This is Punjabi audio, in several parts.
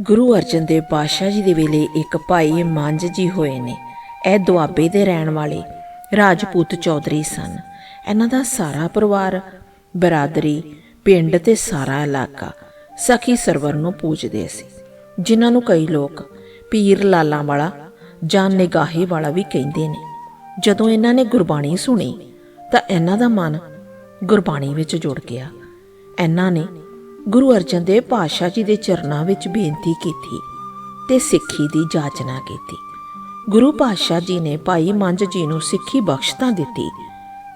ਗੁਰੂ ਅਰਜਨ ਦੇਵ ਪਾਤਸ਼ਾਹ ਜੀ ਦੇ ਵੇਲੇ ਇੱਕ ਭਾਈ ਮੰਜ ਜੀ ਹੋਏ ਨੇ। ਇਹ ਦੁਆਬੇ ਦੇ ਰਹਿਣ ਵਾਲੇ ਰਾਜਪੂਤ ਚੌਧਰੀ ਸਨ। ਇਹਨਾਂ ਦਾ ਸਾਰਾ ਪਰਿਵਾਰ, ਬਰਾਦਰੀ, ਪਿੰਡ ਤੇ ਸਾਰਾ ਇਲਾਕਾ ਸਖੀ ਸਰਵਰ ਨੂੰ ਪੂਜਦੇ ਸੀ, ਜਿਨ੍ਹਾਂ ਨੂੰ ਕਈ ਲੋਕ ਪੀਰ ਲਾਲਾਂ ਵਾਲਾ ਜਾਂ ਨਿਗਾਹੇ ਵਾਲਾ ਵੀ ਕਹਿੰਦੇ ਨੇ। ਜਦੋਂ ਇਹਨਾਂ ਨੇ ਗੁਰਬਾਣੀ ਸੁਣੀ ਤਾਂ ਇਹਨਾਂ ਦਾ ਮਨ ਗੁਰਬਾਣੀ ਵਿੱਚ ਜੁੜ ਗਿਆ। ਇਹਨਾਂ ਨੇ ਗੁਰੂ ਅਰਜਨ ਦੇਵ ਪਾਤਸ਼ਾਹ ਜੀ ਦੇ ਚਰਨਾਂ ਵਿੱਚ ਬੇਨਤੀ ਕੀਤੀ ਤੇ ਸਿੱਖੀ ਦੀ ਜਾਚਨਾ ਕੀਤੀ। ਗੁਰੂ ਪਾਤਸ਼ਾਹ ਜੀ ਨੇ ਭਾਈ ਮੰਝ ਜੀ ਨੂੰ ਸਿੱਖੀ ਬਖਸ਼ ਤਾਂ ਦਿੱਤੀ,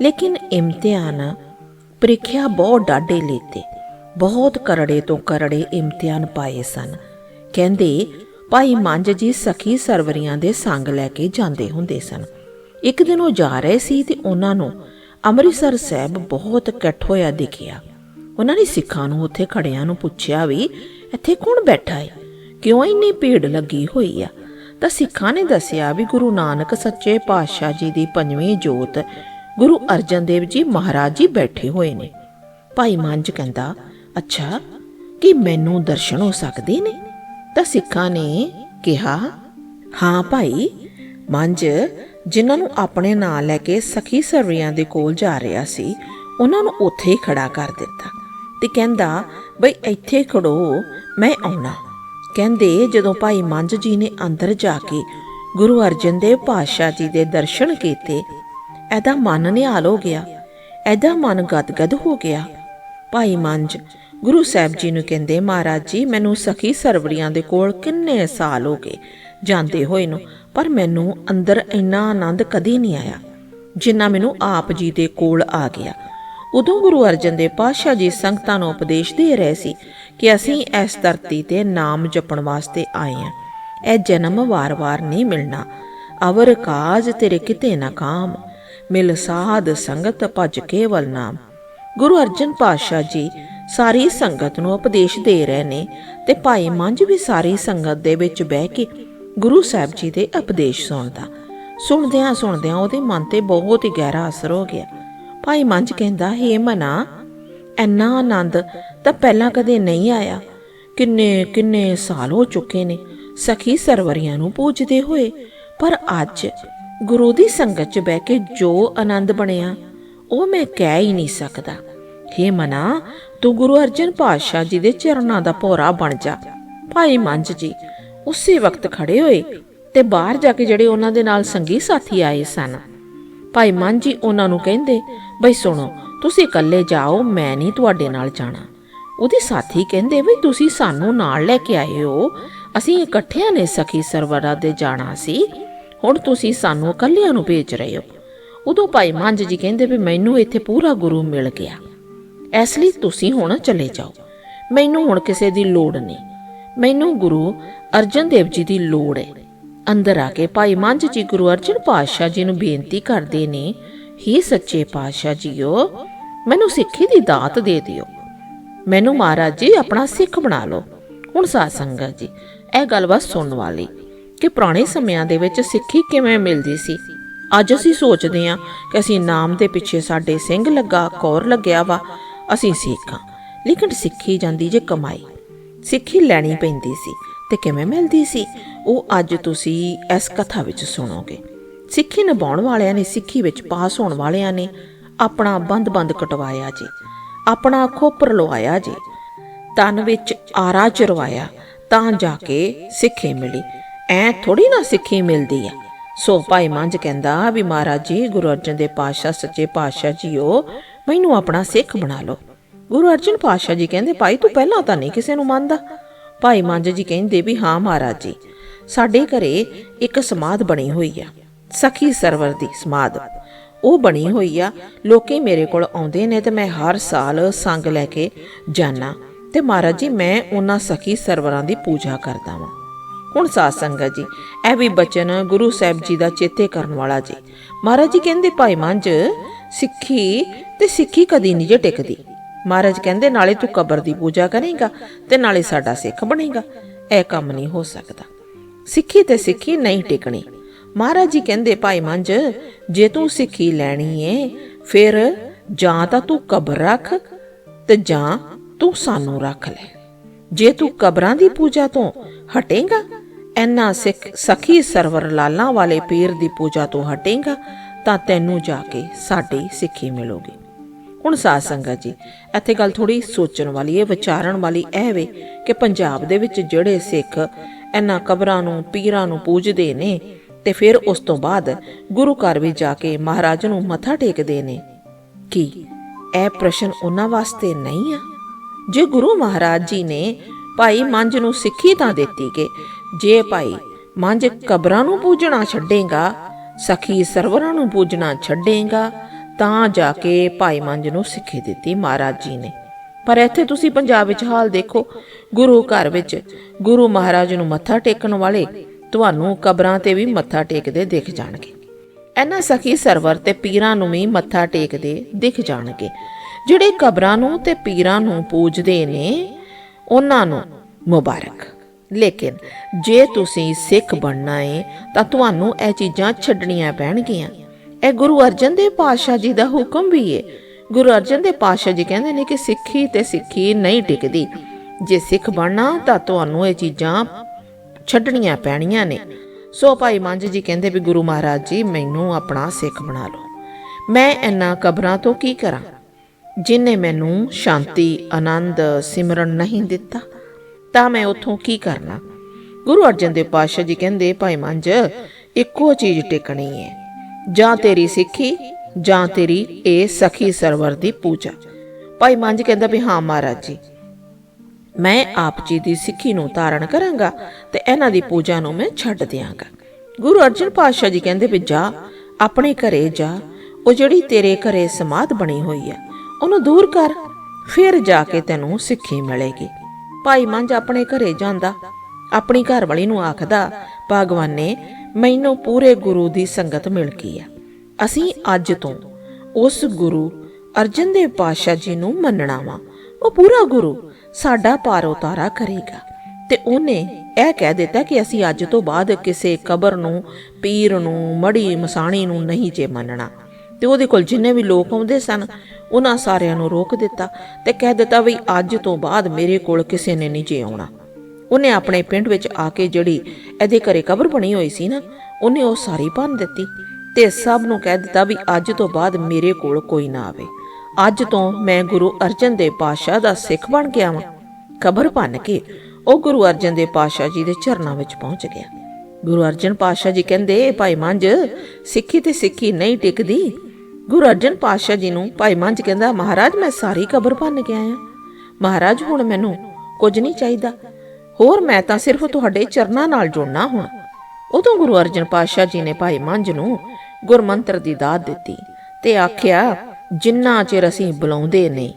ਲੇਕਿਨ ਇਮਤਿਹਾਨ ਪ੍ਰੀਖਿਆ ਬਹੁਤ ਡਾਢੇ ਲੇਤੇ, ਬਹੁਤ ਕਰੜੇ ਤੋਂ ਕਰੜੇ ਇਮਤਿਹਾਨ ਪਾਏ ਸਨ। ਕਹਿੰਦੇ, ਭਾਈ ਮੰਝ ਜੀ ਸਖੀ ਸਰਵਰੀਆਂ ਦੇ ਸੰਗ ਲੈ ਕੇ ਜਾਂਦੇ ਹੁੰਦੇ ਸਨ। ਇੱਕ ਦਿਨ ਉਹ ਜਾ ਰਹੇ ਸੀ ਤੇ ਉਹਨਾਂ ਨੂੰ ਅੰਮ੍ਰਿਤਸਰ ਸਾਹਿਬ ਬਹੁਤ ਇਕੱਠ ਹੋਇਆ ਦਿਖਿਆ। ਉਹਨਾਂ ਨੇ ਸਿੱਖਾਂ ਨੂੰ ਉੱਥੇ ਖੜਿਆਂ ਨੂੰ ਪੁੱਛਿਆ ਵੀ, ਇੱਥੇ ਕੌਣ ਬੈਠਾ ਹੈ ਕਿਉਂ ਇੰਨੀ ਭੀੜ ਲੱਗੀ ਹੋਈ ਆ? ਤਾਂ ਸਿੱਖਾਂ ਨੇ ਦੱਸਿਆ ਵੀ ਗੁਰੂ ਨਾਨਕ ਸੱਚੇ ਪਾਤਸ਼ਾਹ ਜੀ ਦੀ ਪੰਜਵੀਂ ਜੋਤ, ਗੁਰੂ ਅਰਜਨ ਦੇਵ ਜੀ ਮਹਾਰਾਜ ਜੀ ਬੈਠੇ ਹੋਏ ਨੇ। ਭਾਈ ਮੰਝ ਕਹਿੰਦਾ, ਅੱਛਾ, ਕੀ ਮੈਨੂੰ ਦਰਸ਼ਨ ਹੋ ਸਕਦੇ ਨੇ? ਤਾਂ ਸਿੱਖਾਂ ਨੇ ਕਿਹਾ, ਹਾਂ ਭਾਈ ਮੰਝ ਜਿਨ੍ਹਾਂ ਨੂੰ ਆਪਣੇ ਨਾਂ ਲੈ ਕੇ ਸਖੀ ਸਰਵੀਆਂ ਦੇ ਕੋਲ ਜਾ ਰਿਹਾ ਸੀ, ਉਹਨਾਂ ਨੂੰ ਉੱਥੇ ਹੀ ਖੜਾ ਕਰ ਦਿੱਤਾ। ਤੇ ਕਹਿੰਦਾ, ਬਈ ਇੱਥੇ ਖੜੋ, ਮੈਂ ਆਉਣਾ। ਕਹਿੰਦੇ, ਜਦੋਂ ਭਾਈ ਮੰਝ ਜੀ ਨੇ ਅੰਦਰ ਜਾ ਕੇ ਗੁਰੂ ਅਰਜਨ ਦੇਵ ਪਾਤਸ਼ਾਹ ਜੀ ਦੇ ਦਰਸ਼ਨ ਕੀਤੇ, ਇਹਦਾ ਮਨ ਨਿਹਾਲ ਹੋ ਗਿਆ। ਇਹਦਾ ਮਨ ਗਦਗਦ ਹੋ ਗਿਆ। ਭਾਈ ਮੰਝ ਗੁਰੂ ਸਾਹਿਬ ਜੀ ਨੂੰ ਕਹਿੰਦੇ, ਮਹਾਰਾਜ ਜੀ, ਮੈਨੂੰ ਸਖੀ ਸਰਵਰੀਆਂ ਦੇ ਕੋਲ ਕਿੰਨੇ ਸਾਲ ਹੋ ਗਏ ਜਾਂਦੇ ਹੋਏ ਨੂੰ, ਪਰ ਮੈਨੂੰ ਅੰਦਰ ਇੰਨਾ ਆਨੰਦ ਕਦੀ ਨਹੀਂ ਆਇਆ, ਜਿੰਨਾ ਮੈਨੂੰ ਆਪ ਜੀ ਦੇ ਕੋਲ ਆ ਗਿਆ। ਉਦੋਂ ਗੁਰੂ ਅਰਜਨ ਦੇਵ ਪਾਤਸ਼ਾਹ ਜੀ ਸੰਗਤਾਂ ਨੂੰ ਉਪਦੇਸ਼ ਦੇ ਰਹੇ ਸੀ ਕਿ ਅਸੀਂ ਇਸ ਧਰਤੀ ਤੇ ਨਾਮ ਜਪਣ ਵਾਸਤੇ ਆਏ ਹਾਂ। ਇਹ ਜਨਮ ਵਾਰ-ਵਾਰ ਨਹੀਂ ਮਿਲਣਾ। ਅਵਰ ਕਾਜ ਤੇਰੇ ਕਿਤੇ ਨਾ ਕਾਮ। ਮਿਲ ਸਾਧ ਸੰਗਤ ਭਜ ਕੇਵਲ ਨਾਮ। ਗੁਰੂ ਅਰਜਨ ਪਾਤਸ਼ਾਹ ਜੀ ਸਾਰੀ ਸੰਗਤ ਨੂੰ ਉਪਦੇਸ਼ ਦੇ ਰਹੇ ਨੇ ਤੇ ਭਾਈ ਮੰਝ ਵੀ ਸਾਰੀ ਸੰਗਤ ਦੇ ਵਿੱਚ ਬਹਿ ਕੇ ਗੁਰੂ ਸਾਹਿਬ ਜੀ ਦੇ ਉਪਦੇਸ਼ ਸੁਣਦਾ। ਸੁਣਦਿਆਂ ਸੁਣਦਿਆਂ ਉਹਦੇ ਮਨ ਤੇ ਬਹੁਤ ਹੀ ਗਹਿਰਾ ਅਸਰ ਹੋ ਗਿਆ। ਭਾਈ ਮੰਝ ਕਹਿੰਦਾ, ਹੇ ਮਨਾ, ਇੰਨਾ ਆਨੰਦ ਤਾਂ ਪਹਿਲਾਂ ਕਦੇ ਨਹੀਂ ਆਇਆ। ਕਿੰਨੇ ਕਿੰਨੇ ਸਾਲ ਹੋ ਚੁੱਕੇ ਨੇ, ਸਖੀ ਸਰਵਰੀਆਂ ਨੂੰ ਪੂਜਦੇ ਹੋਏ। ਪਰ ਅੱਜ ਗੁਰੂ ਦੀ ਸੰਗਤ 'ਚ ਬਹਿ ਕੇ ਜੋ ਆਨੰਦ ਬਣਿਆ, ਉਹ ਮੈਂ ਕਹਿ ਹੀ ਨਹੀਂ ਸਕਦਾ। ਹੇ ਮਨਾ, ਤੂੰ ਗੁਰੂ ਅਰਜਨ ਪਾਤਸ਼ਾਹ ਜੀ ਦੇ ਚਰਨਾਂ ਦਾ ਭੋਰਾ ਬਣ ਜਾ। ਭਾਈ ਮੰਝ ਜੀ, ਉਸੇ ਵਕਤ ਖੜੇ ਹੋਏ ਤੇ ਬਾਹਰ ਜਾ ਕੇ ਜਿਹੜੇ ਉਹਨਾਂ ਦੇ ਨਾਲ ਸੰਗੀ ਸਾਥੀ ਆਏ ਸਨ। ਭਾਈ ਮੰਝ ਜੀ ਉਹਨਾਂ ਨੂੰ ਕਹਿੰਦੇ, ਬਈ ਸੁਣੋ, ਤੁਸੀਂ ਇਕੱਲੇ ਜਾਓ, ਮੈਂ ਨਹੀਂ ਤੁਹਾਡੇ ਨਾਲ ਜਾਣਾ। ਉਹਦੇ ਸਾਥੀ ਕਹਿੰਦੇ ਵੀ ਤੁਸੀਂ ਸਾਨੂੰ ਨਾਲ ਲੈ ਕੇ ਆਏ ਹੋ। ਅਸੀਂ ਇਕੱਠਿਆਂ ਨੇ ਸਖੀ ਸਰਵਰਾ ਦੇ ਜਾਣਾ ਸੀ। ਹੁਣ ਤੁਸੀਂ ਸਾਨੂੰ ਇਕੱਲਿਆਂ ਨੂੰ ਭੇਜ ਰਹੇ ਹੋ। ਉਦੋਂ ਭਾਈ ਮੰਜ ਜੀ ਕਹਿੰਦੇ ਵੀ ਮੈਨੂੰ ਇੱਥੇ ਪੂਰਾ ਗੁਰੂ ਮਿਲ ਗਿਆ। ਇਸ ਲਈ ਤੁਸੀਂ ਹੁਣ ਚਲੇ ਜਾਓ। ਮੈਨੂੰ ਹੁਣ ਕਿਸੇ ਦੀ ਲੋੜ ਨਹੀਂ। ਮੈਨੂੰ ਗੁਰੂ ਅਰਜਨ ਦੇਵ ਜੀ ਦੀ ਲੋੜ ਹੈ। ਅੰਦਰ ਆ ਕੇ ਭਾਈ ਮੰਝ ਜੀ ਗੁਰੂ ਅਰਜਨ ਪਾਤਸ਼ਾਹ ਜੀ ਨੂੰ ਬੇਨਤੀ ਕਰਦੇ ਨੇ, ਹੀ ਸੱਚੇ ਪਾਤਸ਼ਾਹ ਜੀਓ, ਮੈਨੂੰ ਸਿੱਖੀ ਦੀ ਦਾਤ ਦੇ ਦਿਓ। ਮੈਨੂੰ ਮਹਾਰਾਜ ਜੀ ਆਪਣਾ ਸਿੱਖ ਬਣਾ ਲਓ। ਹੁਣ ਸਾਧ ਸੰਗਤ ਜੀ, ਇਹ ਗੱਲਬਾਤ ਸੁਣਨ ਵਾਲੀ ਕਿ ਪੁਰਾਣੇ ਸਮਿਆਂ ਦੇ ਵਿੱਚ ਸਿੱਖੀ ਕਿਵੇਂ ਮਿਲਦੀ ਸੀ? ਅੱਜ ਅਸੀਂ ਸੋਚਦੇ ਹਾਂ ਕਿ ਅਸੀਂ ਨਾਮ ਦੇ ਪਿੱਛੇ ਸਾਡੇ ਸਿੰਘ ਲੱਗਾ, ਕੌਰ ਲੱਗਿਆ ਵਾ, ਅਸੀਂ ਸਿੱਖਾਂ ਲੇਕਿਨ ਸਿੱਖੀ ਜਾਂਦੀ ਜੇ ਕਮਾਈ। ਸਿੱਖੀ ਲੈਣੀ ਪੈਂਦੀ ਸੀ ਤੇ ਕਿਵੇਂ ਮਿਲਦੀ ਸੀ? ਉਹ ਅੱਜ ਤੁਸੀਂ ਇਸ ਕਥਾ ਵਿੱਚ ਸੁਣੋਗੇ। ਸਿੱਖੀ ਨਿਭਾਉਣ ਵਾਲਿਆਂ ਨੇ ਸਿੱਖੀ ਵਿੱਚ ਪਾਸ ਹੋਣ ਵਾਲਿਆਂ ਨੇ ਆਪਣਾ ਬੰਦ-ਬੰਦ ਕਟਵਾਇਆ ਜੀ, ਆਪਣਾ ਖੋਪਰ ਲਵਾਇਆ ਜੀ, ਤਨ ਵਿੱਚ ਆਰਾ ਚਰਵਾਇਆ, ਤਾਂ ਜਾ ਕੇ ਸਿੱਖੀ ਮਿਲੀ। ਐ ਥੋੜੀ ਨਾ ਸਿੱਖੀ ਮਿਲਦੀ ਆ। ਸੋ ਭਾਈ ਮੰਝ ਕਹਿੰਦਾ ਵੀ ਮਹਾਰਾਜ ਜੀ, ਗੁਰੂ ਅਰਜਨ ਦੇ ਪਾਤਸ਼ਾਹ, ਸੱਚੇ ਪਾਤਸ਼ਾਹ ਜੀਓ, ਮੈਨੂੰ ਆਪਣਾ ਸਿੱਖ ਬਣਾ ਲਓ। ਗੁਰੂ ਅਰਜਨ ਪਾਤਸ਼ਾਹ ਜੀ ਕਹਿੰਦੇ, ਭਾਈ, ਤੂੰ ਪਹਿਲਾਂ ਤਾਂ ਨਹੀਂ ਕਿਸੇ ਨੂੰ ਮੰਨਦਾ। ਭਾਈ ਮੰਜ ਜੀ ਕਹਿੰਦੇ ਵੀ, ਹਾਂ ਮਹਾਰਾਜ ਜੀ, ਸਾਡੇ ਘਰੇ ਇੱਕ ਸਮਾਧ ਬਣੀ ਹੋਈ ਆ, ਸਖੀ ਸਰਵਰ ਦੀ ਸਮਾਧ। ਉਹ ਬਣੀ ਹੋਈ ਆ, ਲੋਕੀ ਮੇਰੇ ਕੋਲ ਆਉਂਦੇ ਨੇ ਤੇ ਮੈਂ ਹਰ ਸਾਲ ਸੰਗ ਲੈ ਕੇ ਜਾਣਾ ਤੇ ਮਹਾਰਾਜ ਜੀ, ਮੈਂ ਉਹਨਾਂ ਸਖੀ ਸਰਵਰਾਂ ਦੀ ਪੂਜਾ ਕਰਦਾ ਵਾਂ। ਹੁਣ ਸਾਧ ਸੰਗਤ ਜੀ, ਇਹ ਵੀ ਬਚਨ ਗੁਰੂ ਸਾਹਿਬ ਜੀ ਦਾ ਚੇਤੇ ਕਰਨ ਵਾਲਾ ਜੀ। ਮਹਾਰਾਜ ਜੀ ਕਹਿੰਦੇ, ਭਾਈ ਮੰਜ ਸਿੱਖੀ ਤੇ ਸਿੱਖੀ ਕਦੀ ਨਹੀਂ ਜੇ ਟਿਕਦੀ। ਮਹਾਰਾਜ ਕਹਿੰਦੇ, ਨਾਲੇ ਤੂੰ ਕਬਰ ਦੀ ਪੂਜਾ ਕਰੇਗਾ ਤੇ ਨਾਲੇ ਸਾਡਾ ਸਿੱਖ ਬਣੇਗਾ। ਇਹ ਕੰਮ ਨਹੀਂ ਹੋ ਸਕਦਾ। ਸਿੱਖੀ ਤੇ ਸਿੱਖੀ ਨਹੀਂ ਟਿਕਣੀ। ਮਹਾਰਾਜ ਜੀ ਕਹਿੰਦੇ, ਭਾਈ ਮੰਜ ਜੇ ਤੂੰ ਸਿੱਖੀ ਲੈਣੀ ਏ, ਫਿਰ ਜਾਂ ਤਾਂ ਤੂੰ ਕਬਰ ਰੱਖ ਤੇ ਜਾਂ ਤੂੰ ਸਾਨੂੰ ਰੱਖ ਲੈ। ਜੇ ਤੂੰ ਕਬਰਾਂ ਦੀ ਪੂਜਾ ਤੋਂ ਹਟੇਗਾ, ਐਨਾ ਸਿੱਖ ਸਖੀ ਸਰਵਰ ਲਾਲਾਂ ਵਾਲੇ ਪੀਰ ਦੀ ਪੂਜਾ ਤੋਂ ਹਟੇਗਾ, ਤਾਂ ਤੈਨੂੰ ਜਾ ਕੇ ਸਾਡੀ ਸਿੱਖੀ ਮਿਲੂਗੀ। ਹੁਣ ਸਾਧ ਸੰਗਤ ਜੀ, ਇੱਥੇ ਗੱਲ ਥੋੜੀ ਸੋਚਣ ਵਾਲੀ ਹੈ, ਵਿਚਾਰਨ ਵਾਲੀ ਇਹ ਵੇ ਕਿ ਪੰਜਾਬ ਦੇ ਵਿੱਚ ਜਿਹੜੇ ਸਿੱਖ ਇਹਨਾਂ ਕਬਰਾਂ ਨੂੰ, ਪੀਰਾਂ ਨੂੰ ਪੂਜਦੇ ਨੇ ਤੇ ਫਿਰ ਉਸ ਤੋਂ ਬਾਅਦ ਗੁਰੂ ਘਰ ਵੀ ਜਾ ਕੇ ਮਹਾਰਾਜ ਨੂੰ ਮੱਥਾ ਟੇਕਦੇ ਨੇ। ਕੀ ਇਹ ਪ੍ਰਸ਼ਨ ਉਹਨਾਂ ਵਾਸਤੇ ਨਹੀਂ ਆ? ਜੇ ਗੁਰੂ ਮਹਾਰਾਜ ਜੀ ਨੇ ਭਾਈ ਮੰਝ ਨੂੰ ਸਿੱਖੀ ਤਾਂ ਦਿੱਤੀ ਕਿ ਜੇ ਭਾਈ ਮੰਝ ਕਬਰਾਂ ਨੂੰ ਪੂਜਣਾ ਛੱਡੇਗਾ, ਸਖੀ ਸਰਵਰਾਂ ਨੂੰ ਪੂਜਣਾ ਛੱਡੇਗਾ ਤਾਂ ਜਾ ਕੇ ਭਾਈ ਮੰਜ ਨੂੰ ਸਿੱਖੀ ਦਿੱਤੀ ਮਹਾਰਾਜ ਜੀ ਨੇ। ਪਰ ਇੱਥੇ ਤੁਸੀਂ ਪੰਜਾਬ ਵਿੱਚ ਹਾਲ ਦੇਖੋ, ਗੁਰੂ ਘਰ ਵਿੱਚ ਗੁਰੂ ਮਹਾਰਾਜ ਨੂੰ ਮੱਥਾ ਟੇਕਣ ਵਾਲੇ ਤੁਹਾਨੂੰ ਕਬਰਾਂ ਤੇ ਵੀ ਮੱਥਾ ਟੇਕਦੇ ਦਿਖ ਜਾਣਗੇ। ਇਹਨਾਂ ਸਖੀ ਸਰਵਰ ਤੇ ਪੀਰਾਂ ਨੂੰ ਵੀ ਮੱਥਾ ਟੇਕਦੇ ਦਿਖ ਜਾਣਗੇ। ਜਿਹੜੇ ਕਬਰਾਂ ਨੂੰ ਤੇ ਪੀਰਾਂ ਨੂੰ ਪੂਜਦੇ ਨੇ, ਉਹਨਾਂ ਨੂੰ ਮੁਬਾਰਕ। ਲੇਕਿਨ ਜੇ ਤੁਸੀਂ ਸਿੱਖ ਬਣਨਾ ਏ, ਤਾਂ ਤੁਹਾਨੂੰ ਇਹ ਚੀਜ਼ਾਂ ਛੱਡਣੀਆਂ ਪੈਣਗੀਆਂ। ਇਹ ਗੁਰੂ ਅਰਜਨ ਦੇਵ ਪਾਤਸ਼ਾਹ ਜੀ ਦਾ ਹੁਕਮ ਵੀ ਏ। ਗੁਰੂ ਅਰਜਨ ਦੇਵ ਪਾਤਸ਼ਾਹ ਜੀ ਕਹਿੰਦੇ ਨੇ ਕਿ ਸਿੱਖੀ ਤੇ ਸਿੱਖੀ ਨਹੀਂ ਟਿਕਦੀ। ਜੇ ਸਿੱਖ ਬਣਨਾ ਤਾਂ ਤੁਹਾਨੂੰ ਇਹ ਚੀਜ਼ਾਂ ਛੱਡਣੀਆਂ ਪੈਣੀਆਂ ਨੇ। ਸੋ ਭਾਈ ਮੰਜ ਜੀ ਕਹਿੰਦੇ ਵੀ ਗੁਰੂ ਮਹਾਰਾਜ ਜੀ, ਮੈਨੂੰ ਆਪਣਾ ਸਿੱਖ ਬਣਾ ਲਓ। ਮੈਂ ਇਹਨਾਂ ਕਬਰਾਂ ਤੋਂ ਕੀ ਕਰਾਂ? ਜਿਨੇ ਮੈਨੂੰ ਸ਼ਾਂਤੀ, ਆਨੰਦ, ਸਿਮਰਨ ਨਹੀਂ ਦਿੱਤਾ, ਤਾਂ ਮੈਂ ਉਥੋਂ ਕੀ ਕਰਨਾ? ਗੁਰੂ ਅਰਜਨ ਦੇਵ ਪਾਤਸ਼ਾਹ ਜੀ ਕਹਿੰਦੇ, ਭਾਈ ਮੰਜ ਇੱਕੋ ਚੀਜ਼ ਟਿਕਣੀ ਹੈ ਜਾਂ ਤੇਰੀ ਸਿੱਖੀ, ਜਾਂ ਤੇਰੀ ਇਹ ਸਖੀ ਸਰਵਰ ਦੀ ਪੂਜਾ। ਭਾਈ ਮੰਜ ਕਹਿੰਦਾ ਵੀ ਹਾਂ ਮਹਾਰਾਜ ਜੀ, ਮੈਂ ਆਪ ਜੀ ਦੀ ਸਿੱਖੀ ਨੂੰ ਧਾਰਨ ਕਰਾਂਗਾ ਤੇ ਇਹਨਾਂ ਦੀ ਪੂਜਾ ਨੂੰ ਮੈਂ ਛੱਡ ਦਿਆਂਗਾ। ਗੁਰੂ ਅਰਜਨ ਪਾਤਸ਼ਾਹ ਜੀ ਕਹਿੰਦੇ ਵੀ ਜਾ, ਆਪਣੇ ਘਰੇ ਜਾ, ਉਹ ਜਿਹੜੀ ਤੇਰੇ ਘਰੇ ਸਮਾਧ ਬਣੀ ਹੋਈ ਹੈ, ਉਹਨੂੰ ਦੂਰ ਕਰ, ਫਿਰ ਜਾ ਕੇ ਤੈਨੂੰ ਸਿੱਖੀ ਮਿਲੇਗੀ। ਭਾਈ ਮੰਜ ਆਪਣੇ ਘਰੇ ਜਾਂਦਾ, ਆਪਣੀ ਘਰ ਵਾਲੀ ਨੂੰ ਆਖਦਾ, ਭਗਵਾਨੇ ਮੈਨੂੰ ਪੂਰੇ ਗੁਰੂ ਦੀ ਸੰਗਤ ਮਿਲ ਗਈ ਆ। ਅਸੀਂ ਅੱਜ ਤੋਂ ਉਸ ਗੁਰੂ ਅਰਜਨ ਦੇਵ ਪਾਤਸ਼ਾਹ ਜੀ ਨੂੰ ਮੰਨਣਾ ਵਾ। ਉਹ ਪੂਰਾ ਗੁਰੂ ਸਾਡਾ ਪਾਰ ਉਤਾਰਾ ਕਰੇਗਾ। ਤੇ ਉਹਨੇ ਇਹ ਕਹਿ ਦਿੱਤਾ ਕਿ ਅਸੀਂ ਅੱਜ ਤੋਂ ਬਾਅਦ ਕਿਸੇ ਕਬਰ ਨੂੰ, ਪੀਰ ਨੂੰ ਮੜੀ ਮਸਾਣੀ ਨੂੰ ਨਹੀਂ ਜੇ ਮੰਨਣਾ। ਤੇ ਉਹਦੇ ਕੋਲ ਜਿੰਨੇ ਵੀ ਲੋਕ ਆਉਂਦੇ ਸਨ, ਉਹਨਾਂ ਸਾਰਿਆਂ ਨੂੰ ਰੋਕ ਦਿੱਤਾ ਤੇ ਕਹਿ ਦਿੱਤਾ ਵੀ ਅੱਜ ਤੋਂ ਬਾਅਦ ਮੇਰੇ ਕੋਲ ਕਿਸੇ ਨੇ ਨਹੀਂ ਜੇ ਆਉਣਾ। ਉਹਨੇ ਆਪਣੇ ਪਿੰਡ ਵਿੱਚ ਆ ਕੇ ਜਿਹੜੀ ਇਹਦੇ ਘਰੇ ਕਬਰ ਬਣੀ ਹੋਈ ਸੀ ਨਾ, ਉਹਨੇ ਉਹ ਸਾਰੀ ਭੰਨ ਦਿੱਤੀ ਤੇ ਸਭ ਨੂੰ ਕਹਿ ਦਿੱਤਾ ਵੀ ਅੱਜ ਤੋਂ ਬਾਅਦ ਮੇਰੇ ਕੋਲ ਕੋਈ ਨਾ ਆਵੇ। ਅੱਜ ਤੋਂ ਮੈਂ ਗੁਰੂ ਅਰਜਨ ਦੇਵ ਪਾਤਸ਼ਾਹ ਦਾ ਸਿੱਖ ਬਣ ਗਿਆ ਵਾਂ ਕਬਰ ਭੰਨ ਕੇ ਉਹ ਗੁਰੂ ਅਰਜਨ ਦੇਵ ਪਾਤਸ਼ਾਹ ਜੀ ਦੇ ਚਰਨਾਂ ਵਿੱਚ ਪਹੁੰਚ ਗਿਆ। ਗੁਰੂ ਅਰਜਨ ਪਾਤਸ਼ਾਹ ਜੀ ਕਹਿੰਦੇ ਭਾਈ ਮੰਜ ਸਿੱਖੀ ਤੇ ਸਿੱਖੀ ਨਹੀਂ ਟਿਕਦੀ। ਗੁਰੂ ਅਰਜਨ ਪਾਤਸ਼ਾਹ ਜੀ ਨੂੰ ਭਾਈ ਮੰਜ ਕਹਿੰਦਾ, ਮਹਾਰਾਜ, ਮੈਂ ਸਾਰੀ ਕਬਰ ਭੰਨ ਕੇ ਆਇਆ। ਮਹਾਰਾਜ, ਹੁਣ ਮੈਨੂੰ ਕੁਝ ਨਹੀਂ ਚਾਹੀਦਾ। ਹੋਰ ਮੈਂ ਤਾਂ ਸਿਰਫ ਤੁਹਾਡੇ ਚਰਨਾਂ ਨਾਲ ਜੁੜਨਾ ਹੁਣ। ਉਦੋਂ ਗੁਰੂ ਅਰਜਨ ਪਾਤਸ਼ਾਹ ਜੀ ਨੇ ਭਾਈ ਮੰਝ ਨੂੰ ਗੁਰਮੰਤਰ ਦੀ ਦਾਤ ਦਿੱਤੀ ਤੇ ਆਖਿਆ, ਜਿੰਨਾ ਚਿਰ ਅਸੀਂ ਬੁਲਾਉਂਦੇ ਨੇ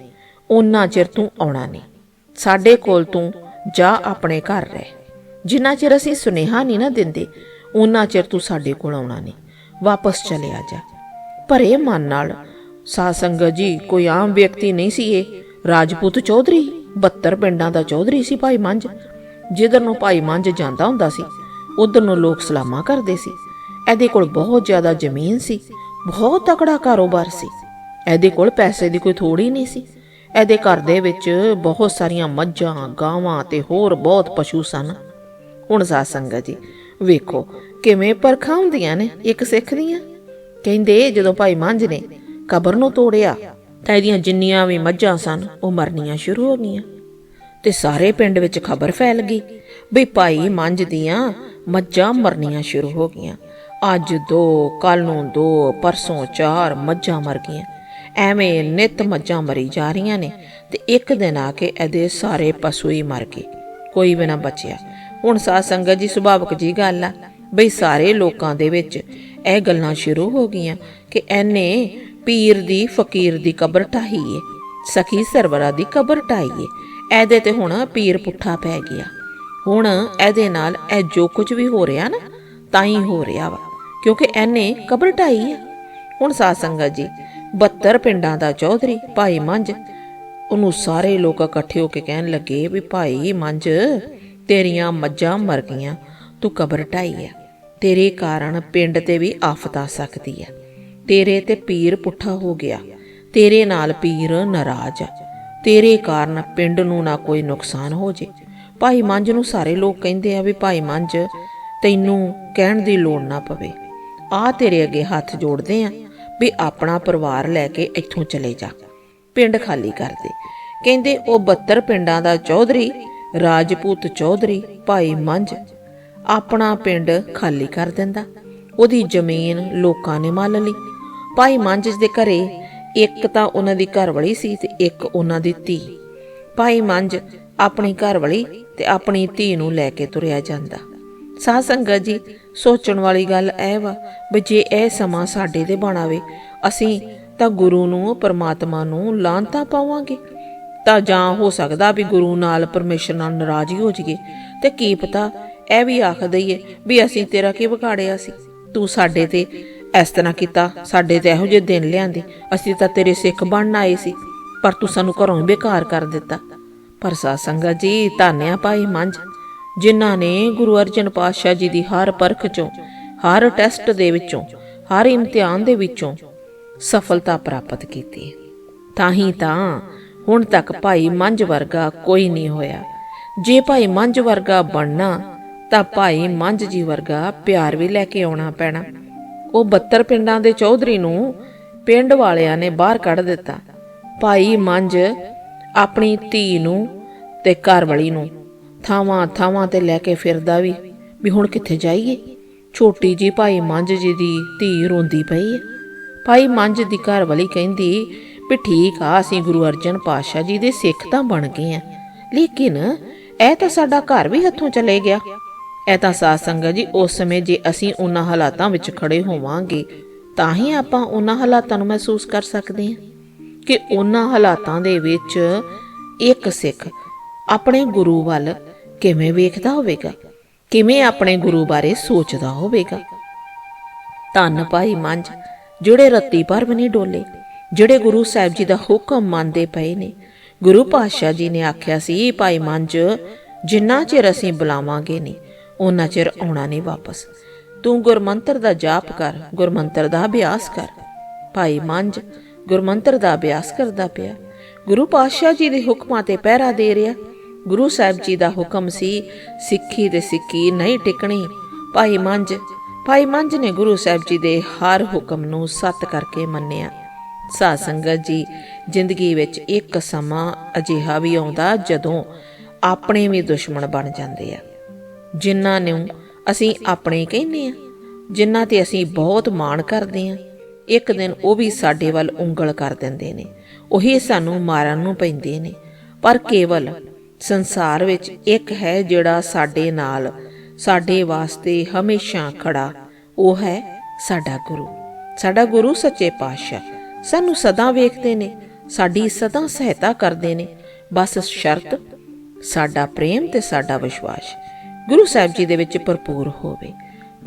ਓਨਾ ਚਿਰ ਤੂੰ ਆਉਣਾ ਨਹੀਂ। ਸਾਡੇ ਕੋਲ ਤੂੰ ਜਾ ਆਪਣੇ ਘਰ ਰਹਿ। ਜਿੰਨਾ ਚਿਰ ਅਸੀਂ ਸੁਨੇਹਾ ਨਹੀਂ ਨਾ ਦਿੰਦੇ, ਓਨਾ ਚਿਰ ਤੂੰ ਸਾਡੇ ਕੋਲ ਆਉਣਾ ਨਹੀਂ। ਵਾਪਸ ਚਲੇ ਆ ਜਾ। ਭਰੇ ਮਨ ਨਾਲ, ਸਾਧ ਸੰਗਤ ਜੀ, ਕੋਈ ਆਮ ਵਿਅਕਤੀ ਨਹੀਂ ਸੀ ਇਹ। ਰਾਜਪੂਤ ਚੌਧਰੀ 72 ਪਿੰਡਾਂ ਦਾ ਚੌਧਰੀ ਸੀ ਭਾਈ ਮੰਝ। ਜਿੱਧਰ ਨੂੰ ਭਾਈ ਮੰਝ ਜਾਂਦਾ ਹੁੰਦਾ ਸੀ, ਉਧਰ ਨੂੰ ਲੋਕ ਸਲਾਮਾਂ ਕਰਦੇ ਸੀ। ਇਹਦੇ ਕੋਲ ਬਹੁਤ ਜ਼ਿਆਦਾ ਜ਼ਮੀਨ ਸੀ, ਬਹੁਤ ਤਕੜਾ ਕਾਰੋਬਾਰ ਸੀ। ਇਹਦੇ ਕੋਲ ਪੈਸੇ ਦੀ ਕੋਈ ਥੋੜੀ ਨਹੀਂ ਸੀ। ਇਹਦੇ ਘਰ ਦੇ ਵਿੱਚ ਬਹੁਤ ਸਾਰੀਆਂ ਮੱਝਾਂ, ਗਾਵਾਂ ਤੇ ਹੋਰ ਬਹੁਤ ਪਸ਼ੂ ਸਨ। ਹੁਣ ਸਾਧ ਸੰਗਤ ਜੀ, ਵੇਖੋ ਕਿਵੇਂ ਪਰਖਾਂ ਹੁੰਦੀਆਂ ਨੇ ਇੱਕ ਸਿੱਖ ਦੀਆਂ। ਕਹਿੰਦੇ ਜਦੋਂ ਭਾਈ ਮੰਝ ਨੇ ਕਬਰ ਨੂੰ ਤੋੜਿਆ, ਤਾਂ ਇਹਦੀਆਂ ਜਿੰਨੀਆਂ ਵੀ ਮੱਝਾਂ ਸਨ, ਉਹ ਮਰਨੀਆਂ ਸ਼ੁਰੂ ਹੋ ਗਈਆਂ। ਤੇ ਸਾਰੇ ਪਿੰਡ ਵਿੱਚ ਖਬਰ ਫੈਲ ਗਈ ਵੀ ਭਾਈ ਮੰਝ ਦੀਆਂ ਮੱਝਾਂ ਮਰਨੀਆਂ ਸ਼ੁਰੂ ਹੋ ਗਈਆਂ। ਅੱਜ ਦੋ ਕੱਲ ਨੂੰ ਦੋ, ਪਰਸੋਂ ਚਾਰ ਮੱਝਾਂ ਮਰ ਗਈਆਂ। ਐਵੇਂ ਨਿਤ ਮੱਝਾਂ ਮਰੀ ਜਾ ਰਹੀਆਂ ਨੇ ਤੇ ਇੱਕ ਦਿਨ ਆ ਕੇ ਇਹਦੇ ਸਾਰੇ ਪਸ਼ੂ ਹੀ ਮਰ ਗਏ। ਕੋਈ ਵੀ ਨਾ ਬਚਿਆ। ਹੁਣ ਸਾਧ ਸੰਗਤ ਜੀ ਸੁਭਾਵਕ ਜੀ ਗੱਲ ਆ ਬਈ ਸਾਰੇ ਲੋਕਾਂ ਦੇ ਵਿੱਚ ਇਹ ਗੱਲਾਂ ਸ਼ੁਰੂ ਹੋ ਗਈਆਂ ਕਿ ਐਨੇ ਪੀਰ ਦੀ, ਫਕੀਰ ਦੀ ਕਬਰ ਢਾਹੀ ਏ, ਸਖੀ ਸਰਵਰਾ ਦੀ ਕਬਰ ਢਾਈ ਏ ਇਹਦੇ ਤੇ ਹੁਣ ਪੀਰ ਪੁੱਠਾ ਪੈ ਗਿਆ। ਹੁਣ ਇਹਦੇ ਨਾਲ ਇਹ ਜੋ ਕੁਝ ਵੀ ਹੋ ਰਿਹਾ ਨਾ, ਤਾਂ ਹੀ ਹੋ ਰਿਹਾ ਵਾ, ਕਿਉਂਕਿ ਐਨੇ ਕਬਰ ਢਾਈ ਹੈ ਹੁਣ ਸਾਧ ਸੰਗਤ ਜੀ 72 ਪਿੰਡਾਂ ਦਾ ਚੌਧਰੀ, ਭਾਈ ਮੰਝ, ਉਹਨੂੰ ਸਾਰੇ ਲੋਕ ਇਕੱਠੇ ਹੋ ਕੇ ਕਹਿਣ ਲੱਗੇ ਵੀ ਭਾਈ ਮੰਝ, ਤੇਰੀਆਂ ਮੱਝਾਂ ਮਰ ਗਈਆਂ, ਤੂੰ ਕਬਰ ਢਾਈ ਹੈ ਤੇਰੇ ਕਾਰਨ ਪਿੰਡ ਤੇ ਵੀ ਆਫਤ ਆ ਸਕਦੀ ਹੈ ਤੇਰੇ ਤੇ ਪੀਰ ਪੁੱਠਾ ਹੋ ਗਿਆ। ਤੇਰੇ ਨਾਲ ਪੀਰ ਨਾਰਾਜ਼ ਆ। ਤੇਰੇ ਕਾਰਨ ਪਿੰਡ ਨੂੰ ਨਾ ਕੋਈ ਨੁਕਸਾਨ ਹੋ ਜੇ। ਭਾਈ ਮੰਝ ਨੂੰ ਸਾਰੇ ਲੋਕ ਕਹਿੰਦੇ ਆ ਵੀ ਭਾਈ ਮੰਝ, ਤੈਨੂੰ ਕਹਿਣ ਦੀ ਲੋੜ ਨਾ ਪਵੇ। ਆ ਤੇਰੇ ਅੱਗੇ ਹੱਥ ਜੋੜਦੇ ਆ ਵੀ ਆਪਣਾ ਪਰਿਵਾਰ ਲੈ ਕੇ ਇੱਥੋਂ ਚਲੇ ਜਾ। ਪਿੰਡ ਖਾਲੀ ਕਰ ਦੇ। ਕਹਿੰਦੇ ਉਹ 72 ਪਿੰਡਾਂ ਦਾ ਚੌਧਰੀ, ਰਾਜਪੂਤ ਚੌਧਰੀ, ਭਾਈ ਮੰਜ ਆਪਣਾ ਪਿੰਡ ਖਾਲੀ ਕਰ ਦਿੰਦਾ। ਉਹਦੀ ਜ਼ਮੀਨ ਲੋਕਾਂ ਨੇ ਮੰਨ ਲਈ। ਭਾਈ ਮੰਜ ਦੇ ਘਰੇ ਇੱਕ ਤਾਂ ਉਹਨਾਂ ਦੀ ਘਰਵਾਲੀ ਸੀ ਤੇ ਇੱਕ ਉਹਨਾਂ ਦੀ ਧੀ। ਭਾਈ ਮੰਝ ਆਪਣੀ ਘਰਵਾਲੀ ਤੇ ਆਪਣੀ ਧੀ ਨੂੰ ਲੈ ਕੇ ਤੁਰਿਆ ਜਾਂਦਾ। ਸਾਧ ਸੰਗਤ ਜੀ, ਸੋਚਣ ਵਾਲੀ ਗੱਲ ਇਹ ਵਾ ਵੀ ਜੇ ਇਹ ਸਮਾਂ ਸਾਡੇ ਤੇ ਬਣਾਵੇ, ਅਸੀਂ ਤਾਂ ਗੁਰੂ ਨੂੰ, ਪਰਮਾਤਮਾ ਨੂੰ ਲਾਂਤਾ ਪਾਵਾਂਗੇ। ਤਾਂ ਜਾਂ ਹੋ ਸਕਦਾ ਵੀ ਗੁਰੂ ਨਾਲ ਪਰਮੇਸ਼ਰ ਨਾਲ ਨਾਰਾਜ਼ ਹੋ ਜਾਈਏ। ਤੇ ਕੀ ਪਤਾ, ਇਹ ਵੀ ਆਖ ਦਈਏ ਵੀ ਅਸੀਂ ਤੇਰਾ ਕੀ ਵਿਗਾੜਿਆ ਸੀ? ਤੂੰ ਸਾਡੇ ਤੇ ਇਸ ਤਰ੍ਹਾਂ ਕੀਤਾ, ਸਾਡੇ ਤੇ ਇਹੋ ਜਿਹੇ ਦਿਨ ਲਿਆਂਦੇ। ਅਸੀਂ ਤਾਂ ਤੇਰੇ ਸਿੱਖ ਬਣਨ ਆਏ ਸੀ, ਪਰ ਤੂੰ ਸਾਨੂੰ ਘਰੋਂ ਬੇਕਾਰ ਕਰ ਦਿੱਤਾ। ਪਰ ਸਾਧ ਸੰਗਤ ਜੀ, ਧੰਨਿਆ ਭਾਈ ਮੰਝ, ਜਿਨ੍ਹਾਂ ਨੇ ਗੁਰੂ ਅਰਜਨ ਪਾਤਸ਼ਾਹ ਜੀ ਦੀ ਹਰ ਪਰਖ ਚੋਂ, ਹਰ ਟੈਸਟ ਦੇ ਵਿੱਚੋਂ, ਹਰ ਇਮਤਿਹਾਨ ਦੇ ਵਿੱਚੋਂ ਸਫਲਤਾ ਪ੍ਰਾਪਤ ਕੀਤੀ ਤਾਂ ਹੀ ਤਾਂ ਹੁਣ ਤੱਕ ਭਾਈ ਮੰਝ ਵਰਗਾ ਕੋਈ ਨਹੀਂ ਹੋਇਆ। ਜੇ ਭਾਈ ਮੰਝ ਵਰਗਾ ਬਣਨਾ, ਤਾਂ ਭਾਈ ਮੰਝ ਜੀ ਵਰਗਾ ਪਿਆਰ ਵੀ ਲੈ ਕੇ ਆਉਣਾ ਪੈਣਾ। ਉਹ 72 ਪਿੰਡਾਂ ਦੇ ਚੌਧਰੀ ਨੂੰ ਪਿੰਡ ਵਾਲਿਆਂ ਨੇ ਬਾਹਰ ਕੱਢ ਦਿੱਤਾ। ਭਾਈ ਮੰਜ ਆਪਣੀ ਧੀ ਨੂੰ ਤੇ ਘਰਵਾਲੀ ਨੂੰ ਥਾਵਾਂ ਥਾਵਾਂ ਤੇ ਲੈ ਕੇ ਫਿਰਦਾ ਵੀ ਵੀ ਹੁਣ ਕਿੱਥੇ ਜਾਈਏ? ਛੋਟੀ ਜੀ ਭਾਈ ਮੰਜ ਜੀ ਦੀ ਧੀ ਰੋਂਦੀ ਪਈ ਹੈ। ਭਾਈ ਮੰਜ ਦੀ ਘਰਵਾਲੀ ਕਹਿੰਦੀ, ਵੀ ਠੀਕ ਆ, ਅਸੀਂ ਗੁਰੂ ਅਰਜਨ ਪਾਤਸ਼ਾਹ ਜੀ ਦੇ ਸਿੱਖ ਤਾਂ ਬਣ ਗਏ ਆ ਲੇਕਿਨ ਇਹ ਤਾਂ ਸਾਡਾ ਘਰ ਵੀ ਹੱਥੋਂ ਚਲੇ ਗਿਆ। ਇਹ ਤਾਂ ਸਾਧ ਸੰਗਤ ਜੀ, ਉਸ ਸਮੇਂ ਜੇ ਅਸੀਂ ਉਹਨਾਂ ਹਾਲਾਤਾਂ ਵਿੱਚ ਖੜੇ ਹੋਵਾਂਗੇ, ਤਾਂ ਹੀ ਆਪਾਂ ਉਹਨਾਂ ਹਾਲਾਤਾਂ ਨੂੰ ਮਹਿਸੂਸ ਕਰ ਸਕਦੇ ਹਾਂ ਕਿ ਉਹਨਾਂ ਹਾਲਾਤਾਂ ਦੇ ਵਿੱਚ ਇੱਕ ਸਿੱਖ ਆਪਣੇ ਗੁਰੂ ਵੱਲ ਕਿਵੇਂ ਵੇਖਦਾ ਹੋਵੇਗਾ, ਕਿਵੇਂ ਆਪਣੇ ਗੁਰੂ ਬਾਰੇ ਸੋਚਦਾ ਹੋਵੇਗਾ। ਧੰਨ ਭਾਈ ਮੰਜ ਜਿਹੜੇ ਰੱਤੀ ਪਰ ਵੀ ਨਹੀਂ ਡੋਲੇ, ਜਿਹੜੇ ਗੁਰੂ ਸਾਹਿਬ ਜੀ ਦਾ ਹੁਕਮ ਮੰਨਦੇ ਪਏ ਨੇ, ਗੁਰੂ ਪਾਤਸ਼ਾਹ ਜੀ ਨੇ ਆਖਿਆ ਸੀ, ਭਾਈ ਮੰਜ ਜਿੰਨਾ ਚਿਰ ਅਸੀਂ ਬੁਲਾਵਾਂਗੇ ਨਹੀਂ ਉਹਨਾਂ ਚਿਰ ਆਉਣਾ ਨਹੀਂ ਵਾਪਸ। ਤੂੰ ਗੁਰਮੰਤਰ ਦਾ ਜਾਪ ਕਰ, ਗੁਰਮੰਤਰ ਦਾ ਅਭਿਆਸ ਕਰ। ਭਾਈ ਮੰਜ ਗੁਰਮੰਤਰ ਦਾ ਅਭਿਆਸ ਕਰਦਾ ਪਿਆ। ਗੁਰੂ ਪਾਤਸ਼ਾਹ ਜੀ ਦੇ ਹੁਕਮਾਂ ਤੇ ਪਹਿਰਾ ਦੇ ਰਿਹਾ। ਗੁਰੂ ਸਾਹਿਬ ਜੀ ਦਾ ਹੁਕਮ ਸੀ, ਸਿੱਖੀ ਤੇ ਸਿੱਖੀ ਨਹੀਂ ਟਿਕਣੀ। ਭਾਈ ਮੰਜ ਭਾਈ ਮੰਜ ਨੇ ਗੁਰੂ ਸਾਹਿਬ ਜੀ ਦੇ ਹਰ ਹੁਕਮ ਨੂੰ ਸੱਤ ਕਰਕੇ ਮੰਨਿਆ। ਸਾਧ ਸੰਗਤ ਜੀ, ਜ਼ਿੰਦਗੀ ਵਿੱਚ ਇੱਕ ਸਮਾਂ ਅਜਿਹਾ ਵੀ ਆਉਂਦਾ ਜਦੋਂ ਆਪਣੇ ਵੀ ਦੁਸ਼ਮਣ ਬਣ ਜਾਂਦੇ ਆ। ਜਿਨ੍ਹਾਂ ਨੂੰ ਅਸੀਂ ਆਪਣੇ ਕਹਿੰਦੇ ਆ ਜਿਨ੍ਹਾਂ ਤੇ ਅਸੀਂ ਬਹੁਤ ਮਾਣ ਕਰਦੇ ਆ ਇੱਕ ਦਿਨ ਉਹ ਵੀ ਸਾਡੇ ਵੱਲ ਉਂਗਲ ਕਰ ਦਿੰਦੇ ਨੇ, ਉਹੀ ਸਾਨੂੰ ਮਾਰਨ ਨੂੰ ਪੈਂਦੇ ਨੇ। ਪਰ ਕੇਵਲ ਸੰਸਾਰ ਵਿੱਚ ਇੱਕ ਹੈ ਜਿਹੜਾ ਸਾਡੇ ਨਾਲ, ਸਾਡੇ ਵਾਸਤੇ ਹਮੇਸ਼ਾ ਖੜਾ, ਉਹ ਹੈ ਸਾਡਾ ਗੁਰੂ। ਸਾਡਾ ਗੁਰੂ ਸੱਚੇ ਪਾਤਸ਼ਾਹ, ਸਾਨੂੰ ਸਦਾ ਵੇਖਦੇ ਨੇ, ਸਾਡੀ ਸਦਾ ਸਹਾਇਤਾ ਕਰਦੇ ਨੇ, ਬਸ ਸ਼ਰਤ, ਸਾਡਾ ਪ੍ਰੇਮ ਤੇ ਸਾਡਾ ਵਿਸ਼ਵਾਸ। ਗੁਰੂ ਸਾਹਿਬ ਜੀ ਦੇ ਵਿੱਚ ਭਰਪੂਰ ਹੋਵੇ।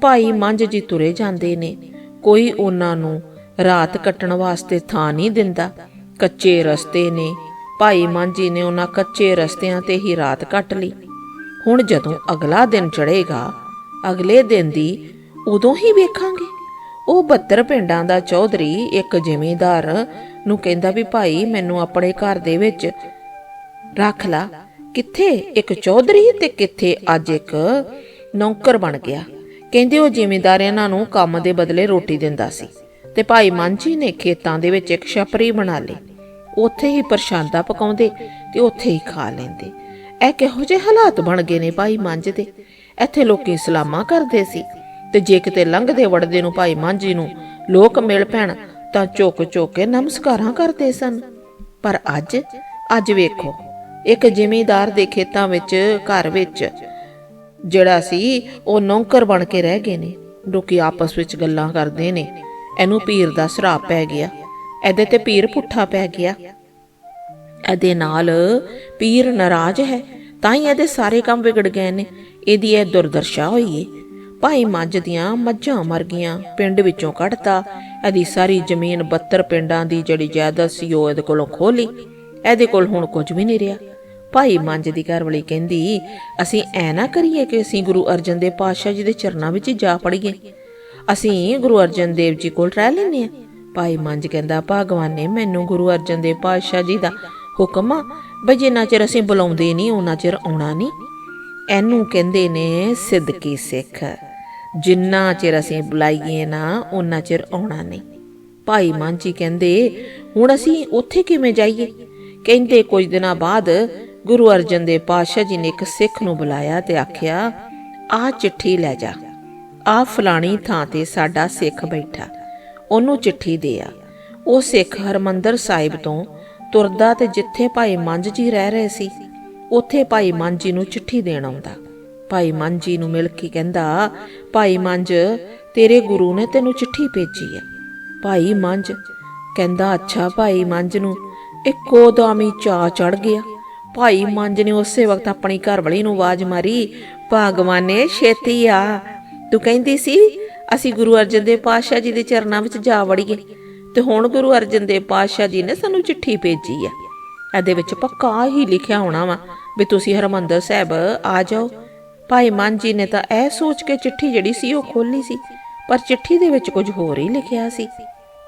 ਭਾਈ ਮੰਝ ਜੀ ਤੁਰੇ ਜਾਂਦੇ ਨੇ। ਕੋਈ ਉਹਨਾਂ ਨੂੰ ਰਾਤ ਕੱਟਣ ਵਾਸਤੇ ਥਾਂ ਨਹੀਂ ਦਿੰਦਾ। ਕੱਚੇ ਰਸਤੇ ਨੇ। ਭਾਈ ਮੰਝ ਨੇ ਉਹਨਾਂ ਕੱਚੇ ਰਸਤਿਆਂ ਤੇ ਹੀ ਰਾਤ ਕੱਟ ਲਈ। ਹੁਣ ਜਦੋਂ ਅਗਲਾ ਦਿਨ ਚੜੇਗਾ ਅਗਲੇ ਦਿਨ ਦੀ ਉਦੋਂ ਹੀ ਵੇਖਾਂਗੇ। ਉਹ 72 ਪਿੰਡਾਂ ਦਾ ਚੌਧਰੀ, ਇੱਕ ਜ਼ਿਮੀਂਦਾਰ ਨੂੰ ਕਹਿੰਦਾ ਵੀ ਭਾਈ ਮੈਨੂੰ ਆਪਣੇ ਘਰ ਦੇ ਵਿੱਚ ਰੱਖ ਲਾ। ਕਿੱਥੇ ਇੱਕ ਚੌਧਰੀ ਤੇ ਕਿੱਥੇ ਅੱਜ ਇੱਕ ਨੌਕਰ ਬਣ ਗਿਆ। ਕਹਿੰਦੇ ਉਹ ਜ਼ਿਮੀਂਦਾਰ ਇਹਨਾਂ ਨੂੰ ਕੰਮ ਦੇ ਬਦਲੇ ਰੋਟੀ ਦਿੰਦਾ ਸੀ ਤੇ ਭਾਈ ਮਾਂਜੀ ਨੇ ਖੇਤਾਂ ਦੇ ਵਿੱਚ ਇੱਕ ਛਪਰੀ ਬਣਾ ਲਈ। ਉੱਥੇ ਹੀ ਪ੍ਰਸ਼ਾਦਾ ਪਕਾਉਂਦੇ ਤੇ ਉੱਥੇ ਹੀ ਖਾ ਲੈਂਦੇ। ਇਹ ਕਿਹੋ ਜਿਹੇ ਹਾਲਾਤ ਬਣ ਗਏ ਨੇ ਭਾਈ ਮੰਝ ਦੇ? ਇੱਥੇ ਲੋਕੀ ਸਲਾਮਾਂ ਕਰਦੇ ਸੀ ਤੇ ਜੇ ਕਿਤੇ ਲੰਘਦੇ ਵੜਦੇ ਨੂੰ ਭਾਈ ਮਾਂਜੀ ਨੂੰ ਲੋਕ ਮਿਲ ਪੈਣ ਤਾਂ ਝੁਕ ਝੁਕ ਕੇ ਨਮਸਕਾਰਾਂ ਕਰਦੇ ਸਨ। ਪਰ ਅੱਜ ਅੱਜ ਵੇਖੋ ਇੱਕ ਜ਼ਿਮੀਂਦਾਰ ਦੇ ਖੇਤਾਂ ਵਿੱਚ, ਘਰ ਵਿੱਚ। ਜਿਹੜਾ ਸੀ, ਉਹ ਨੌਕਰ ਬਣ ਕੇ ਰਹਿ ਗਏ ਨੇ। ਲੋਕੀ ਆਪਸ ਵਿੱਚ ਗੱਲਾਂ ਕਰਦੇ ਨੇ। ਇਹਨੂੰ ਪੀਰ ਦਾ ਸਰਾਪ ਪੈ ਗਿਆ। ਇਹਦੇ ਤੇ ਪੀਰ ਪੁੱਠਾ ਪੈ ਗਿਆ। ਇਹਦੇ ਨਾਲ ਪੀਰ ਨਾਰਾਜ਼ ਹੈ, ਤਾਂ ਹੀ ਇਹਦੇ ਸਾਰੇ ਕੰਮ ਵਿਗੜ ਗਏ ਨੇ। ਇਹਦੀ ਇਹ ਦੁਰਦਰਸ਼ਾ ਹੋਈ ਏ। ਭਾਈ ਮੱਝ ਦੀਆਂ ਮੱਝਾਂ ਮਰ ਗਈਆਂ, ਪਿੰਡ ਵਿੱਚੋਂ ਕੱਢਤਾ। ਇਹਦੀ ਸਾਰੀ ਜ਼ਮੀਨ 72 ਪਿੰਡਾਂ ਦੀ ਜਿਹੜੀ ਜਾਇਦਾਦ ਸੀ, ਉਹ ਇਹਦੇ ਕੋਲੋਂ ਖੋਲੀ ਇਹਦੇ ਕੋਲ ਹੁਣ ਕੁਝ ਵੀ ਨਹੀਂ ਰਿਹਾ। ਭਾਈ ਮੰਜ ਦੀ ਘਰਵਾਲੀ ਕਹਿੰਦੀ, ਅਸੀਂ ਐ ਨਾ ਕਰੀਏ ਕਿ ਅਸੀਂ ਗੁਰੂ ਅਰਜਨ ਦੇਵ ਪਾਤਸ਼ਾਹ ਜੀ ਦੇ ਚਰਨਾਂ ਵਿੱਚ ਹੀ ਜਾ ਪੜੀਏ। ਅਸੀਂ ਗੁਰੂ ਅਰਜਨ ਦੇਵ ਜੀ ਕੋਲ ਰਹਿ ਲੈਨੇ ਆ ਭਾਈ ਮੰਜ ਕਹਿੰਦਾ, ਭਗਵਾਨ ਨੇ ਮੈਨੂੰ ਗੁਰੂ ਅਰਜਨ ਦੇਵ ਪਾਤਸ਼ਾਹ ਜੀ ਦਾ ਹੁਕਮ ਆ ਬਈ ਜਿੰਨਾ ਚਿਰ ਅਸੀਂ ਬੁਲਾਉਂਦੇ ਨਹੀਂ ਉਹਨਾਂ ਚਿਰ ਆਉਣਾ ਨਹੀਂ। ਇਹਨੂੰ ਕਹਿੰਦੇ ਨੇ ਸਿੱਧਕੀ ਸਿੱਖ। ਜਿੰਨਾ ਚਿਰ ਅਸੀਂ ਬੁਲਾਈਏ ਨਾ ਉਹਨਾਂ ਚਿਰ ਆਉਣਾ ਨਹੀਂ। ਭਾਈ ਮਾਂਜੀ ਕਹਿੰਦੇ, ਹੁਣ ਅਸੀਂ ਉੱਥੇ ਕਿਵੇਂ ਜਾਈਏ? ਕਹਿੰਦੇ ਕੁਝ ਦਿਨਾਂ ਬਾਅਦ ਗੁਰੂ ਅਰਜਨ ਦੇਵ ਪਾਤਸ਼ਾਹ ਜੀ ਨੇ ਇੱਕ ਸਿੱਖ ਨੂੰ ਬੁਲਾਇਆ ਤੇ ਆਖਿਆ ਆਹ ਚਿੱਠੀ ਲੈ ਜਾ। ਆ ਫਲਾਣੀ ਥਾਂ ਤੇ ਸਾਡਾ ਸਿੱਖ ਬੈਠਾ। ਉਹਨੂੰ ਚਿੱਠੀ ਦੇ ਆ। ਉਹ ਸਿੱਖ ਹਰਮੰਦਰ ਸਾਹਿਬ ਤੋਂ ਤੁਰਦਾ ਤੇ ਜਿੱਥੇ ਭਾਈ ਮੰਝ ਜੀ ਰਹਿ ਰਹੇ ਸੀ, ਉੱਥੇ ਭਾਈ ਮੰਝ ਜੀ ਨੂੰ ਚਿੱਠੀ ਦੇਣ ਆਉਂਦਾ। ਭਾਈ ਮੰਝ ਜੀ ਨੂੰ ਮਿਲ ਕੇ ਕਹਿੰਦਾ, ਭਾਈ ਮੰਝ, ਤੇਰੇ ਗੁਰੂ ਨੇ ਤੈਨੂੰ ਚਿੱਠੀ ਭੇਜੀ ਆ। ਭਾਈ ਮੰਝ ਕਹਿੰਦਾ, ਅੱਛਾ ਭਾਈ ਮੰਝ ਨੂੰ ਇੱਕੋ ਦਮੀ ਚਾ ਚੜ ਗਿਆ। ਭਾਈ ਮੰਜ ਨੇ ਉਸੇ ਵਕਤ ਆਪਣੀ ਘਰਵਾਲੀ ਨੂੰ ਆਵਾਜ਼ ਮਾਰੀ, ਭਗਵਾਨੇ ਛੇਤੀ ਆ। ਤੂੰ ਕਹਿੰਦੀ ਸੀ, ਅਸੀਂ ਗੁਰੂ ਅਰਜਨ ਦੇਵ ਪਾਤਸ਼ਾਹ ਜੀ ਦੇ ਚਰਨਾਂ ਵਿੱਚ ਜਾ ਵੜੀਏ ਤੇ ਹੁਣ ਗੁਰੂ ਅਰਜਨ ਦੇਵ ਪਾਤਸ਼ਾਹ ਜੀ ਨੇ ਸਾਨੂੰ ਚਿੱਠੀ ਭੇਜੀ ਆ। ਇਹਦੇ ਵਿੱਚ ਪੱਕਾ ਹੀ ਲਿਖਿਆ ਹੋਣਾ ਵਾ ਵੀ ਤੁਸੀਂ ਹਰਮੰਦਰ ਸਾਹਿਬ ਆ ਜਾਓ। ਭਾਈ ਮਨ ਜੀ ਨੇ ਤਾਂ ਇਹ ਸੋਚ ਕੇ ਚਿੱਠੀ ਜਿਹੜੀ ਸੀ ਉਹ ਖੋਲੀ ਸੀ, ਪਰ ਚਿੱਠੀ ਦੇ ਵਿੱਚ ਕੁਝ ਹੋਰ ਹੀ ਲਿਖਿਆ ਸੀ।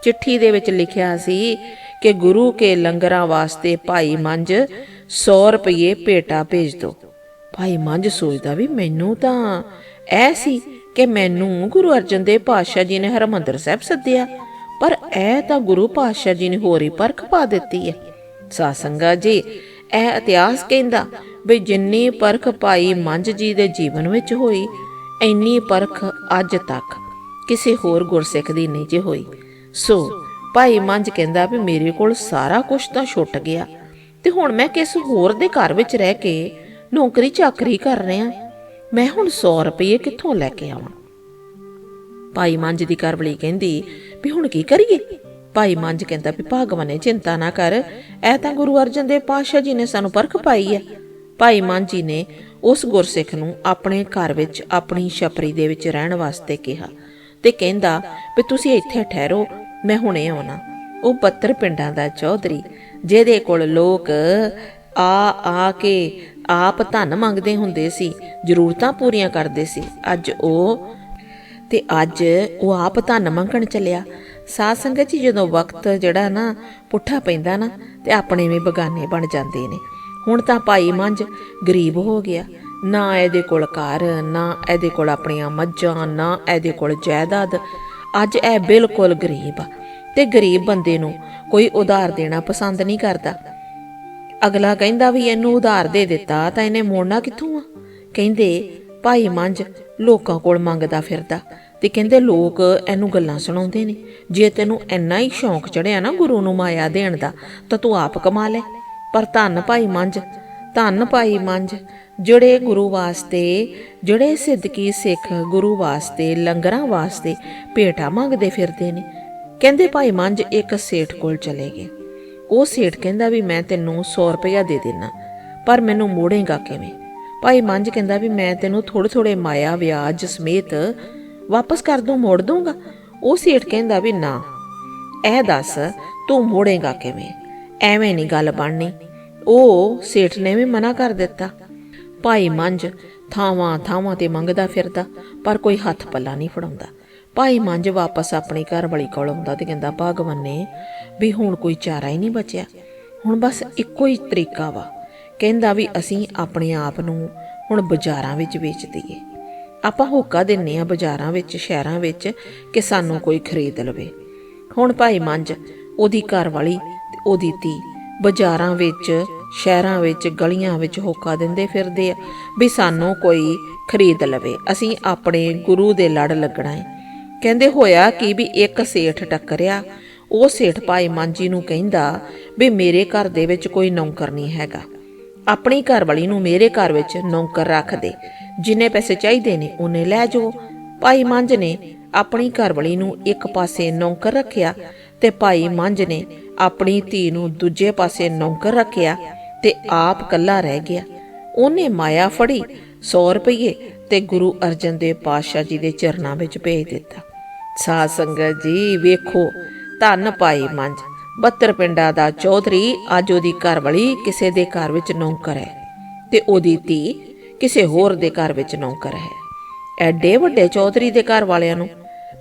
ਚਿੱਠੀ ਦੇ ਵਿੱਚ ਲਿਖਿਆ ਸੀ ਕਿ ਗੁਰੂ ਕੇ ਲੰਗਰਾਂ ਵਾਸਤੇ ਭਾਈ ਮੰਜ 100 ਰੁਪਏ ਭੇਟਾ ਭੇਜ ਦਿਓ ਭਾਈ ਮੰਝ ਸੋਚਦਾ ਵੀ ਮੈਨੂੰ ਤਾਂ ਇਹ ਸੀ ਕਿ ਮੈਨੂੰ ਗੁਰੂ ਅਰਜਨ ਦੇਵ ਪਾਤਸ਼ਾਹ ਜੀ ਨੇ ਹਰਮੰਦਰ ਸਾਹਿਬ ਸੱਦਿਆ, ਪਰ ਇਹ ਤਾਂ ਗੁਰੂ ਪਾਤਸ਼ਾਹ ਜੀ ਨੇ ਹੋਰ ਹੀ ਪਰਖ ਪਾ ਦਿੱਤੀ ਹੈ ਸਾਸੰਗਾ ਜੀ ਇਹ ਇਤਿਹਾਸ ਕਹਿੰਦਾ ਵੀ ਜਿੰਨੀ ਪਰਖ ਭਾਈ ਮੰਝ ਜੀ ਦੇ ਜੀਵਨ ਵਿੱਚ ਹੋਈ, ਇੰਨੀ ਪਰਖ ਅੱਜ ਤੱਕ। ਕਿਸੇ ਹੋਰ ਗੁਰਸਿੱਖ ਦੀ ਨਹੀਂ ਜੇ ਹੋਈ। ਸੋ ਭਾਈ ਮੰਝ ਕਹਿੰਦਾ ਵੀ ਮੇਰੇ ਕੋਲ ਸਾਰਾ ਕੁਝ ਤਾਂ ਛੁੱਟ ਗਿਆ। ਤੇ ਹੁਣ ਮੈਂ ਕਿਸ ਹੋਰ ਦੇ ਘਰ ਵਿੱਚ ਰਹਿ ਕੇ ਨੌਕਰੀ ਚਾਕਰੀ ਕਰ ਰਿਹਾ ਮੈਂ ਹੁਣ 100 ਰੁਪਏ ਕਿੱਥੋਂ ਲੈ ਕੇ ਆਵਾਂ? ਭਾਈ ਮੰਝ ਦੀ ਘਰਵਲੀ ਕਹਿੰਦੀ ਵੀ ਹੁਣ ਕੀ ਕਰੀਏ? ਭਾਈ ਮੰਝ ਕਹਿੰਦਾ ਵੀ ਭਗਵਾਨ ਨੇ ਚਿੰਤਾ ਨਾ ਕਰ, ਇਹ ਤਾਂ ਗੁਰੂ ਅਰਜਨ ਦੇਵ ਪਾਤਸ਼ਾਹ ਜੀ ਨੇ ਸਾਨੂੰ ਪਰਖ ਪਾਈ ਹੈ। ਭਾਈ ਮੰਝ ਨੇ ਉਸ ਗੁਰਸਿੱਖ ਨੂੰ ਆਪਣੇ ਘਰ ਵਿੱਚ ਆਪਣੀ ਛਪਰੀ ਦੇ ਵਿੱਚ ਰਹਿਣ ਵਾਸਤੇ ਕਿਹਾ ਤੇ ਕਹਿੰਦਾ ਵੀ ਤੁਸੀਂ ਇੱਥੇ ਠਹਿਰੋ ਮੈਂ ਹੁਣੇ ਆਉਣਾ। ਉਹ 72 ਪਿੰਡਾਂ ਦਾ ਚੌਧਰੀ, ਜਿਹਦੇ ਕੋਲ ਲੋਕ ਆ ਆ ਕੇ ਆਪ ਧਨ ਮੰਗਦੇ ਹੁੰਦੇ ਸੀ, ਜ਼ਰੂਰਤਾਂ ਪੂਰੀਆਂ ਕਰਦੇ ਸੀ। ਅੱਜ ਉਹ, ਤੇ ਅੱਜ ਉਹ ਆਪ ਧਨ ਮੰਗਣ ਚੱਲਿਆ। ਸਾਧ ਸੰਗਤ ਜੀ, ਜਦੋਂ ਵਕਤ ਜਿਹੜਾ ਨਾ ਪੁੱਠਾ ਪੈਂਦਾ ਨਾ, ਤੇ ਆਪਣੇ ਵੀ ਬਗਾਨੇ ਬਣ ਜਾਂਦੇ ਨੇ। ਹੁਣ ਤਾਂ ਭਾਈ ਮੰਝ ਗਰੀਬ ਹੋ ਗਿਆ। ਨਾ ਇਹਦੇ ਕੋਲ ਘਰ, ਨਾ ਇਹਦੇ ਕੋਲ ਆਪਣੀਆਂ ਮੱਝਾਂ, ਨਾ ਇਹਦੇ ਕੋਲ ਜਾਇਦਾਦ ਅੱਜ ਇਹ ਬਿਲਕੁਲ ਗਰੀਬ ਆ ਤੇ ਗਰੀਬ ਬੰਦੇ ਨੂੰ ਕੋਈ ਉਧਾਰ ਦੇਣਾ ਪਸੰਦ ਨਹੀਂ ਕਰਦਾ। ਅਗਲਾ ਕਹਿੰਦਾ ਵੀ ਇਹਨੂੰ ਉਧਾਰ ਦੇ ਦਿੱਤਾ ਤਾਂ ਇਹਨੇ ਮੋੜਨਾ ਕਿੱਥੋਂ ਆ? ਕਹਿੰਦੇ, ਭਾਈ ਮੰਝ, ਲੋਕਾਂ ਕੋਲ ਮੰਗਦਾ ਫਿਰਦਾ ਤੇ ਕਹਿੰਦੇ ਲੋਕ ਇਹਨੂੰ ਗੱਲਾਂ ਸੁਣਾਉਂਦੇ ਨੇ। ਜੇ ਤੈਨੂੰ ਇੰਨਾ ਹੀ ਸ਼ੌਂਕ ਚੜਿਆ ਨਾ ਗੁਰੂ ਨੂੰ ਮਾਇਆ ਦੇਣ ਦਾ ਤਾਂ ਤੂੰ ਆਪ ਕਮਾ ਲੈ। ਪਰ ਧੰਨ ਭਾਈ ਮੰਝ ਧੰਨ ਭਾਈ ਮੰਝ, ਜਿਹੜੇ ਗੁਰੂ ਵਾਸਤੇ, ਜਿਹੜੇ ਸਿੱਧਕੀ ਸਿੱਖ ਗੁਰੂ ਵਾਸਤੇ, ਲੰਗਰਾਂ ਵਾਸਤੇ ਭੇਟਾ ਮੰਗਦੇ ਫਿਰਦੇ ਨੇ। ਕਹਿੰਦੇ ਭਾਈ ਮੰਝ, ਇੱਕ ਸੇਠ ਕੋਲ ਚਲੇ ਗਏ। ਉਹ ਸੇਠ ਕਹਿੰਦਾ ਵੀ ਮੈਂ ਤੈਨੂੰ 100 ਰੁਪਇਆ ਦੇ ਦੇਣਾ ਪਰ ਮੈਨੂੰ ਮੋੜੇਗਾ ਕਿਵੇਂ? ਭਾਈ ਮੰਝ ਕਹਿੰਦਾ ਵੀ ਮੈਂ ਤੈਨੂੰ ਥੋੜੇ ਥੋੜੇ ਮਾਇਆ ਵਿਆਜ ਸਮੇਤ ਵਾਪਸ ਕਰ ਦੂੰ, ਮੋੜ ਦੂੰਗਾ। ਉਹ ਸੇਠ ਕਹਿੰਦਾ ਵੀ ਨਾ, ਇਹ ਦੱਸ ਤੂੰ ਮੋੜੇਗਾ ਕਿਵੇਂ? ਐਵੇਂ ਨਹੀਂ ਗੱਲ ਬਣਨੀ। ਉਹ ਸੇਠ ਨੇ ਵੀ ਮਨਾ ਕਰ ਦਿੱਤਾ। ਭਾਈ ਮੰਜ ਥਾਵਾਂ ਥਾਵਾਂ ਤੇ ਮੰਗਦਾ ਫਿਰਦਾ, ਪਰ ਕੋਈ ਹੱਥ ਪੱਲਾ ਨਹੀਂ ਫੜਾਉਂਦਾ। ਭਾਈ ਮੰਜ ਵਾਪਸ ਆਪਣੀ ਘਰ ਵਾਲੀ ਕੋਲ ਆਉਂਦਾ ਤੇ ਕਹਿੰਦਾ, ਭਗਵਾਨ ਨੇ ਵੀ ਹੁਣ ਕੋਈ ਚਾਰਾ ਹੀ ਨਹੀਂ ਬਚਿਆ। ਹੁਣ ਬਸ ਇੱਕੋ ਹੀ ਤਰੀਕਾ ਵਾ। ਕਹਿੰਦਾ ਵੀ ਅਸੀਂ ਆਪਣੇ ਆਪ ਨੂੰ ਹੁਣ ਬਾਜ਼ਾਰਾਂ ਵਿੱਚ ਵੇਚ ਦਈਏ। ਆਪਾਂ ਹੋਕਾ ਦਿੰਨੇ ਆ ਬਾਜ਼ਾਰਾਂ ਵਿੱਚ, ਸ਼ਹਿਰਾਂ ਵਿੱਚ ਕਿ ਸਾਨੂੰ ਕੋਈ ਖਰੀਦ ਲਵੇ। ਹੁਣ ਭਾਈ ਮੰਜ ਉਹਦੀ ਘਰ ਵਾਲੀ ਤੇ ਉਹਦੀ ਧੀ ਬਾਜ਼ਾਰਾਂ ਵਿੱਚ, ਸ਼ਹਿਰਾਂ ਵਿੱਚ, ਗਲੀਆਂ ਵਿੱਚ ਹੋਕਾ ਦਿੰਦੇ ਫਿਰਦੇ ਆ ਵੀ ਸਾਨੂੰ ਕੋਈ ਖਰੀਦ ਲਵੇ। ਅਸੀਂ ਆਪਣੇ ਗੁਰੂ ਦੇ ਲੜ ਲੱਗਣਾ ਹੈ ਕਹਿੰਦੇ ਹੋਇਆ ਕਿ ਵੀ ਇੱਕ ਸੇਠ ਟੱਕਰਿਆ। ਉਹ ਸੇਠ ਭਾਈ ਮਾਂਜੀ ਨੂੰ ਕਹਿੰਦਾ ਵੀ ਮੇਰੇ ਘਰ ਦੇ ਵਿੱਚ ਕੋਈ ਨੌਕਰ ਨਹੀਂ ਹੈਗਾ। ਆਪਣੀ ਘਰਵਾਲੀ ਨੂੰ ਮੇਰੇ ਘਰ ਵਿੱਚ ਨੌਕਰ ਰੱਖ ਦੇ। ਜਿੰਨੇ ਪੈਸੇ ਚਾਹੀਦੇ ਨੇ ਉਹਨੇ ਲੈ ਜਾਓ ਭਾਈ ਮੰਝ ਨੇ ਆਪਣੀ ਘਰਵਾਲੀ ਨੂੰ ਇੱਕ ਪਾਸੇ ਨੌਕਰ ਰੱਖਿਆ ਤੇ ਭਾਈ ਮੰਝ ਨੇ ਆਪਣੀ ਧੀ ਨੂੰ ਦੂਜੇ ਪਾਸੇ ਨੌਕਰ ਰੱਖਿਆ ਤੇ ਆਪ ਕੱਲਾ ਰਹਿ ਗਿਆ। ਉਹਨੇ ਮਾਇਆ ਫੜੀ 100 ਰੁਪਏ ਤੇ ਗੁਰੂ ਅਰਜਨ ਦੇਵ ਪਾਤਸ਼ਾਹ ਜੀ ਦੇ ਚਰਨਾਂ ਵਿੱਚ ਭੇਜ ਦਿੱਤਾ। ਸਾਧ ਸੰਗਤ ਜੀ, ਵੇਖੋ, ਧੰਨ ਪਾਈ ਮੰਝ 72 ਪਿੰਡਾਂ ਦਾ ਚੌਧਰੀ ਅੱਜ ਉਹਦੀ ਘਰਵਾਲੀ ਕਿਸੇ ਦੇ ਘਰ ਵਿੱਚ ਨੌਕਰ ਹੈ ਤੇ ਉਹਦੀ ਧੀ ਕਿਸੇ ਹੋਰ ਦੇ ਘਰ ਵਿੱਚ ਨੌਕਰ ਹੈ। ਐਡੇ ਵੱਡੇ ਚੌਧਰੀ ਦੇ ਘਰ ਵਾਲਿਆਂ ਨੂੰ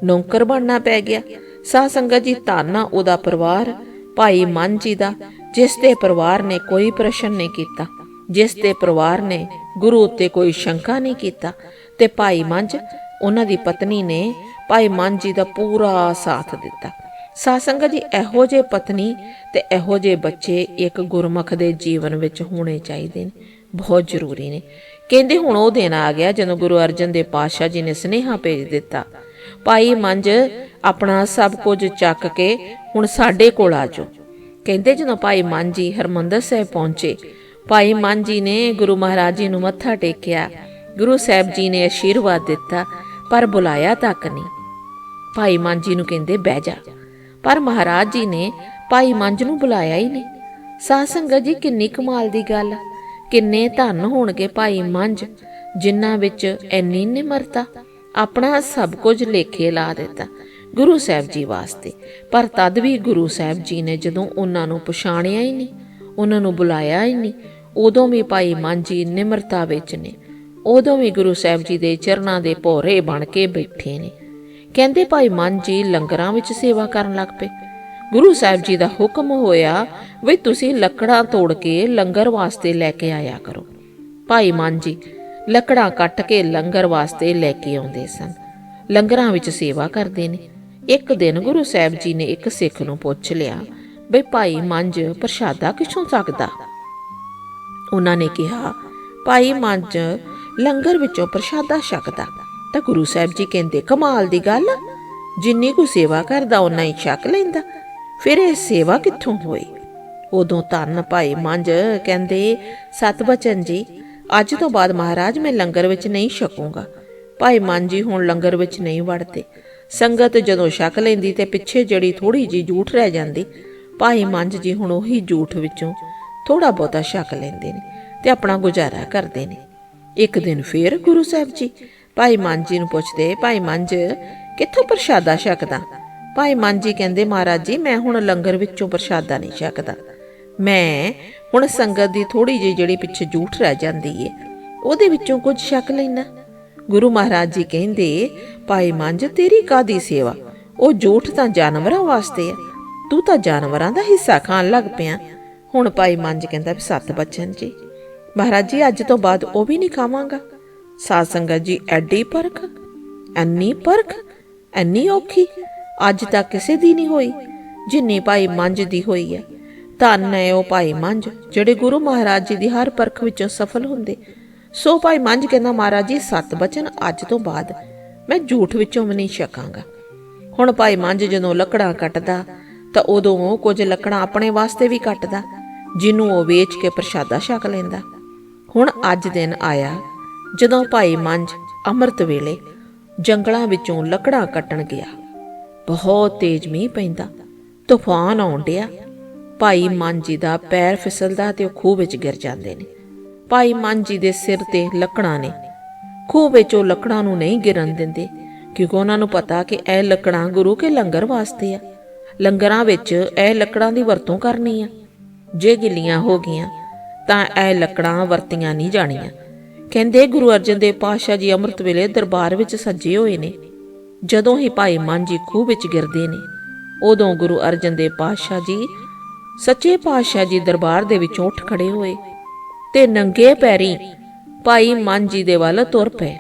ਨੌਕਰ ਬਣਨਾ ਪੈ ਗਿਆ। ਸਾਧ ਸੰਗਤ ਜੀ, ਧੰਨ ਉਹਦਾ ਪਰਿਵਾਰ। ਭਾਈ ਮਨ ਜੀ ਦਾ, ਜਿਸ ਦੇ ਪਰਿਵਾਰ ਨੇ ਕੋਈ ਪ੍ਰਸ਼ਨ ਨਹੀਂ ਕੀਤਾ, ਜਿਸ ਦੇ ਪਰਿਵਾਰ ਨੇ ਗੁਰੂ ਉੱਤੇ ਕੋਈ ਸ਼ੰਕਾ ਨਹੀਂ ਕੀਤਾ ਤੇ ਭਾਈ ਮੰਝ ਉਹਨਾਂ ਦੀ ਪਤਨੀ ਨੇ ਭਾਈ ਮੰਝ ਜੀ ਦਾ ਪੂਰਾ ਸਾਥ ਦਿੱਤਾ। ਸਾਸੰਗਤ ਜੀ, ਇਹੋ ਜੇ ਪਤਨੀ ਤੇ ਇਹੋ ਜੇ ਬੱਚੇ ਇੱਕ ਗੁਰਮੁਖ ਦੇ ਜੀਵਨ ਵਿੱਚ ਹੋਣੇ ਚਾਹੀਦੇ ਨੇ, ਬਹੁਤ ਜ਼ਰੂਰੀ ਨੇ। ਕਹਿੰਦੇ ਹੁਣ ਉਹ ਦਿਨ ਆ ਗਿਆ, ਜਦੋਂ ਗੁਰੂ ਅਰਜਨ ਦੇਵ ਪਾਤਸ਼ਾਹ ਜੀ ਨੇ ਸਨੇਹਾ ਭੇਜ ਦਿੱਤਾ ਭਾਈ ਮੰਜ ਆਪਣਾ ਸਭ ਕੁਝ ਚੱਕ ਕੇ ਹੁਣ ਸਾਡੇ ਕੋਲ ਆ ਜਾਓ। ਕਹਿੰਦੇ ਜਦੋਂ ਭਾਈ ਮੰਝ ਜੀ ਹਰਮੰਦਰ ਸਾਹਿਬ ਪਹੁੰਚੇ, ਭਾਈ ਮੰਝ ਜੀ ਨੇ ਗੁਰੂ ਮਹਾਰਾਜ ਜੀ ਨੂੰ ਮੱਥਾ ਟੇਕਿਆ। ਗੁਰੂ ਸਾਹਿਬ ਜੀ ਨੇ ਅਸ਼ੀਰਵਾਦ ਦਿੱਤਾ, ਪਰ ਬੁਲਾਇਆ ਤੱਕ ਨਹੀਂ। ਭਾਈ ਮੰਝ ਜੀ ਨੂੰ ਕਹਿੰਦੇ ਬਹਿ ਜਾ। ਪਰ ਮਹਾਰਾਜ ਜੀ ਨੇ ਭਾਈ ਮੰਜ ਨੂੰ ਬੁਲਾਇਆ ਹੀ ਨਹੀਂ। ਸਾਧ ਸੰਗਤ ਜੀ, ਕਿੰਨੀ ਕਮਾਲ ਦੀ ਗੱਲ। ਕਿੰਨੇ ਧੰਨ ਹੋਣਗੇ ਭਾਈ ਮੰਜ ਜਿਨ੍ਹਾਂ ਵਿੱਚ ਇੰਨੀ ਨਿਮਰਤਾ। ਆਪਣਾ ਸਭ ਕੁਝ ਲੇਖੇ ਲਾ ਦਿੱਤਾ ਗੁਰੂ ਸਾਹਿਬ ਜੀ ਵਾਸਤੇ। ਪਰ ਤਦ ਵੀ ਗੁਰੂ ਸਾਹਿਬ ਜੀ ਨੇ ਜਦੋਂ ਉਹਨਾਂ ਨੂੰ ਪਛਾਣਿਆ ਹੀ ਨਹੀਂ, ਉਹਨਾਂ ਨੂੰ ਬੁਲਾਇਆ ਹੀ ਨਹੀਂ, ਉਦੋਂ ਵੀ ਭਾਈ ਮੰਝ ਨਿਮਰਤਾ ਵਿੱਚ ਨੇ। ਉਦੋਂ ਵੀ ਗੁਰੂ ਸਾਹਿਬ ਜੀ ਦੇ ਚਰਨਾਂ ਦੇ ਭੋਰੇ ਬਣ ਕੇ ਬੈਠੇ ਨੇ। ਕਹਿੰਦੇ ਭਾਈ ਮਨ ਜੀ ਲੰਗਰਾਂ ਵਿੱਚ ਸੇਵਾ ਕਰਨ ਲੱਗ ਪਏ। ਗੁਰੂ ਸਾਹਿਬ ਜੀ ਦਾ ਹੁਕਮ ਹੋਇਆ ਵੀ ਤੁਸੀਂ ਲੱਕੜਾਂ ਤੋੜ ਕੇ ਲੰਗਰ ਵਾਸਤੇ ਲੈ ਕੇ ਆਇਆ ਕਰੋ। ਭਾਈ ਮਨ ਜੀ ਲੱਕੜਾਂ ਕੱਟ ਕੇ ਲੰਗਰ ਵਾਸਤੇ ਲੈ ਕੇ ਆਉਂਦੇ ਸਨ। ਲੰਗਰਾਂ ਵਿੱਚ ਸੇਵਾ ਕਰਦੇ ਨੇ। ਇੱਕ ਦਿਨ ਗੁਰੂ ਸਾਹਿਬ ਜੀ ਨੇ ਇੱਕ ਸਿੱਖ ਨੂੰ ਪੁੱਛ ਲਿਆ, ਬਈ ਭਾਈ ਮੰਝ ਪ੍ਰਸ਼ਾਦਾ ਕਿਛੋਂ ਸਕਦਾ ਉਹਨਾਂ ਨੇ ਕਿਹਾ, ਭਾਈ ਮੰਝ ਲੰਗਰ ਵਿੱਚੋਂ ਪ੍ਰਸ਼ਾਦਾ ਛਕਦਾ। ਤਾਂ ਗੁਰੂ ਸਾਹਿਬ ਜੀ ਕਹਿੰਦੇ, ਕਮਾਲ ਦੀ ਗੱਲ ਜਿੰਨੀ ਕੁ ਸੇਵਾ ਕਰਦਾ ਉਨਾ ਹੀ ਛਕ ਲੈਂਦਾ। ਫਿਰ ਇਹ ਸੇਵਾ ਕਿੱਥੋਂ ਹੋਈ? ਉਦੋਂ ਧੰਨ ਭਾਈ ਮੰਝ ਕਹਿੰਦੇ ਸਤ ਬਚਨ ਜੀ ਅੱਜ ਤੋਂ ਬਾਅਦ ਮਹਾਰਾਜ ਮੈਂ ਲੰਗਰ ਵਿੱਚ ਨਹੀਂ ਛਕੂੰਗਾ। ਭਾਈ ਮੰਝ ਜੀ ਹੁਣ ਲੰਗਰ ਵਿੱਚ ਨਹੀਂ ਵੜਦੇ। ਸੰਗਤ ਜਦੋਂ ਛਕ ਲੈਂਦੀ ਤੇ ਪਿੱਛੇ ਜਿਹੜੀ ਥੋੜੀ ਜੀ ਝੂਠ ਰਹਿ ਜਾਂਦੀ, ਭਾਈ ਮੰਝ ਜੀ ਹੁਣ ਉਹੀ ਝੂਠ ਵਿੱਚੋਂ ਥੋੜਾ ਬਹੁਤਾ ਛਕ ਲੈਂਦੇ ਨੇ ਤੇ ਆਪਣਾ ਗੁਜ਼ਾਰਾ ਕਰਦੇ ਨੇ। ਇੱਕ ਦਿਨ ਫੇਰ ਗੁਰੂ ਸਾਹਿਬ ਜੀ ਭਾਈ ਮੰਝ ਜੀ ਨੂੰ ਪੁੱਛਦੇ, ਭਾਈ ਮੰਜ, ਕਿੱਥੋਂ ਪ੍ਰਸ਼ਾਦਾ ਛਕਦਾ? ਭਾਈ ਮੰਝ ਜੀ ਕਹਿੰਦੇ, ਮਹਾਰਾਜ ਜੀ, ਮੈਂ ਹੁਣ ਲੰਗਰ ਵਿੱਚੋਂ ਪ੍ਰਸ਼ਾਦਾ ਨਹੀਂ ਛਕਦਾ। ਮੈਂ ਹੁਣ ਸੰਗਤ ਦੀ ਥੋੜੀ ਜਿਹੀ ਜਿਹੜੀ ਪਿੱਛੇ ਝੂਠ ਰਹਿ ਜਾਂਦੀ ਏ, ਉਹਦੇ ਵਿੱਚੋਂ ਕੁਝ ਸ਼ੱਕ ਲੈਣਾ ਗੁਰੂ ਮਹਾਰਾਜ ਜੀ ਕਹਿੰਦੇ, ਭਾਈ ਮੰਜ ਤੇਰੀ ਕਾਦੀ ਸੇਵਾ? ਉਹ ਝੂਠ ਤਾਂ ਜਾਨਵਰਾਂ ਵਾਸਤੇ ਆ। ਤੂੰ ਤਾਂ ਜਾਨਵਰਾਂ ਦਾ ਹਿੱਸਾ ਖਾਣ ਲੱਗ ਪਿਆ। ਹੁਣ ਭਾਈ ਮੰਜ ਕਹਿੰਦਾ ਵੀ ਸੱਤ ਬਚਨ ਜੀ। ਮਹਾਰਾਜ ਜੀ, ਅੱਜ ਤੋਂ ਬਾਅਦ ਉਹ ਵੀ ਨਹੀਂ ਖਾਵਾਂਗਾ। ਸਾਧ ਸੰਗਤ ਜੀ, ਐਡੀ ਪਰਖ, ਐਨੀ ਪਰਖ, ਐਨੀ ਔਖੀ। ਅੱਜ ਤੱਕ ਕਿਸੇ ਦੀ ਨਹੀਂ ਹੋਈ। ਜਿੰਨੀ ਭਾਈ ਮੰਜ ਦੀ ਹੋਈ ਹੈ ਧੰਨ ਹੈ ਉਹ ਭਾਈ ਮੰਝ, ਜਿਹੜੇ ਗੁਰੂ ਮਹਾਰਾਜ ਜੀ ਦੀ ਹਰ ਪਰਖ ਵਿੱਚੋਂ ਸਫਲ ਹੁੰਦੇ। ਸੋ ਭਾਈ ਮੰਝ ਕਹਿੰਦਾ, ਮਹਾਰਾਜ ਜੀ, ਸਤ ਬਚਨ ਅੱਜ ਤੋਂ ਬਾਅਦ ਮੈਂ ਝੂਠ ਵਿੱਚੋਂ ਵੀ ਨਹੀਂ ਛਕਾਂਗਾ। ਹੁਣ ਭਾਈ ਮੰਝ ਜਦੋਂ ਲੱਕੜਾਂ ਕੱਟਦਾ, ਤਾਂ ਉਦੋਂ ਉਹ ਕੁਝ ਲੱਕੜਾਂ ਆਪਣੇ ਵਾਸਤੇ ਵੀ ਕੱਟਦਾ ਜਿਹਨੂੰ ਉਹ ਵੇਚ ਕੇ ਪ੍ਰਸ਼ਾਦਾ ਛਕ ਲੈਂਦਾ। ਹੁਣ ਅੱਜ ਦਿਨ ਆਇਆ, ਜਦੋਂ ਭਾਈ ਮੰਝ ਅੰਮ੍ਰਿਤ ਵੇਲੇ ਜੰਗਲਾਂ ਵਿੱਚੋਂ ਲੱਕੜਾਂ ਕੱਟਣ ਗਿਆ। ਬਹੁਤ ਤੇਜ਼ ਮੀਂਹ ਪੈਂਦਾ, ਤੂਫਾਨ ਆਉਣ ਡਿਆ। ਭਾਈ ਮੰਝ ਜੀ ਦਾ ਪੈਰ ਫਿਸਲਦਾ ਤੇ ਉਹ ਖੂਹ ਵਿੱਚ ਗਿਰ ਜਾਂਦੇ ਨੇ। ਭਾਈ ਮੰਝ ਜੀ ਦੇ ਸਿਰ ਤੇ ਲੱਕੜਾਂ ਨੇ। ਖੂਹ ਵਿੱਚ ਉਹ ਲੱਕੜਾਂ ਨੂੰ ਨਹੀਂ ਗਿਰਨ ਦਿੰਦੇ, ਕਿਉਂਕਿ ਉਹਨਾਂ ਨੂੰ ਪਤਾ ਕਿ ਇਹ ਲੱਕੜਾਂ ਗੁਰੂ ਕੇ ਲੰਗਰ ਵਾਸਤੇ ਆ। ਲੰਗਰਾਂ ਵਿੱਚ ਇਹ ਲੱਕੜਾਂ ਦੀ ਵਰਤੋਂ ਕਰਨੀ ਆ। ਜੇ ਗਿੱਲੀਆਂ ਹੋ ਗਈਆਂ, ਤਾਂ ਇਹ ਲੱਕੜਾਂ ਵਰਤੀਆਂ ਨਹੀਂ ਜਾਣੀਆਂ। ਕਹਿੰਦੇ ਗੁਰੂ ਅਰਜਨ ਦੇਵ ਪਾਤਸ਼ਾਹ ਜੀ ਅੰਮ੍ਰਿਤ ਵੇਲੇ ਦਰਬਾਰ ਵਿੱਚ ਸੱਜੇ ਹੋਏ ਨੇ। ਜਦੋਂ ਹੀ ਭਾਈ ਮਨ ਜੀ ਖੂਹ ਵਿੱਚ ਗਿਰਦੇ ਨੇ, ਉਦੋਂ ਗੁਰੂ ਅਰਜਨ ਦੇਵ ਪਾਤਸ਼ਾਹ ਜੀ ਸੱਚੇ ਪਾਤਸ਼ਾਹ ਜੀ ਦਰਬਾਰ ਦੇ ਵਿੱਚੋਂ ਉੱਠ ਖੜੇ ਹੋਏ ਤੇ ਨੰਗੇ ਪੈਰੀ ਭਾਈ ਮਨ ਜੀ ਦੇ ਵੱਲ ਤੁਰ ਪਏ।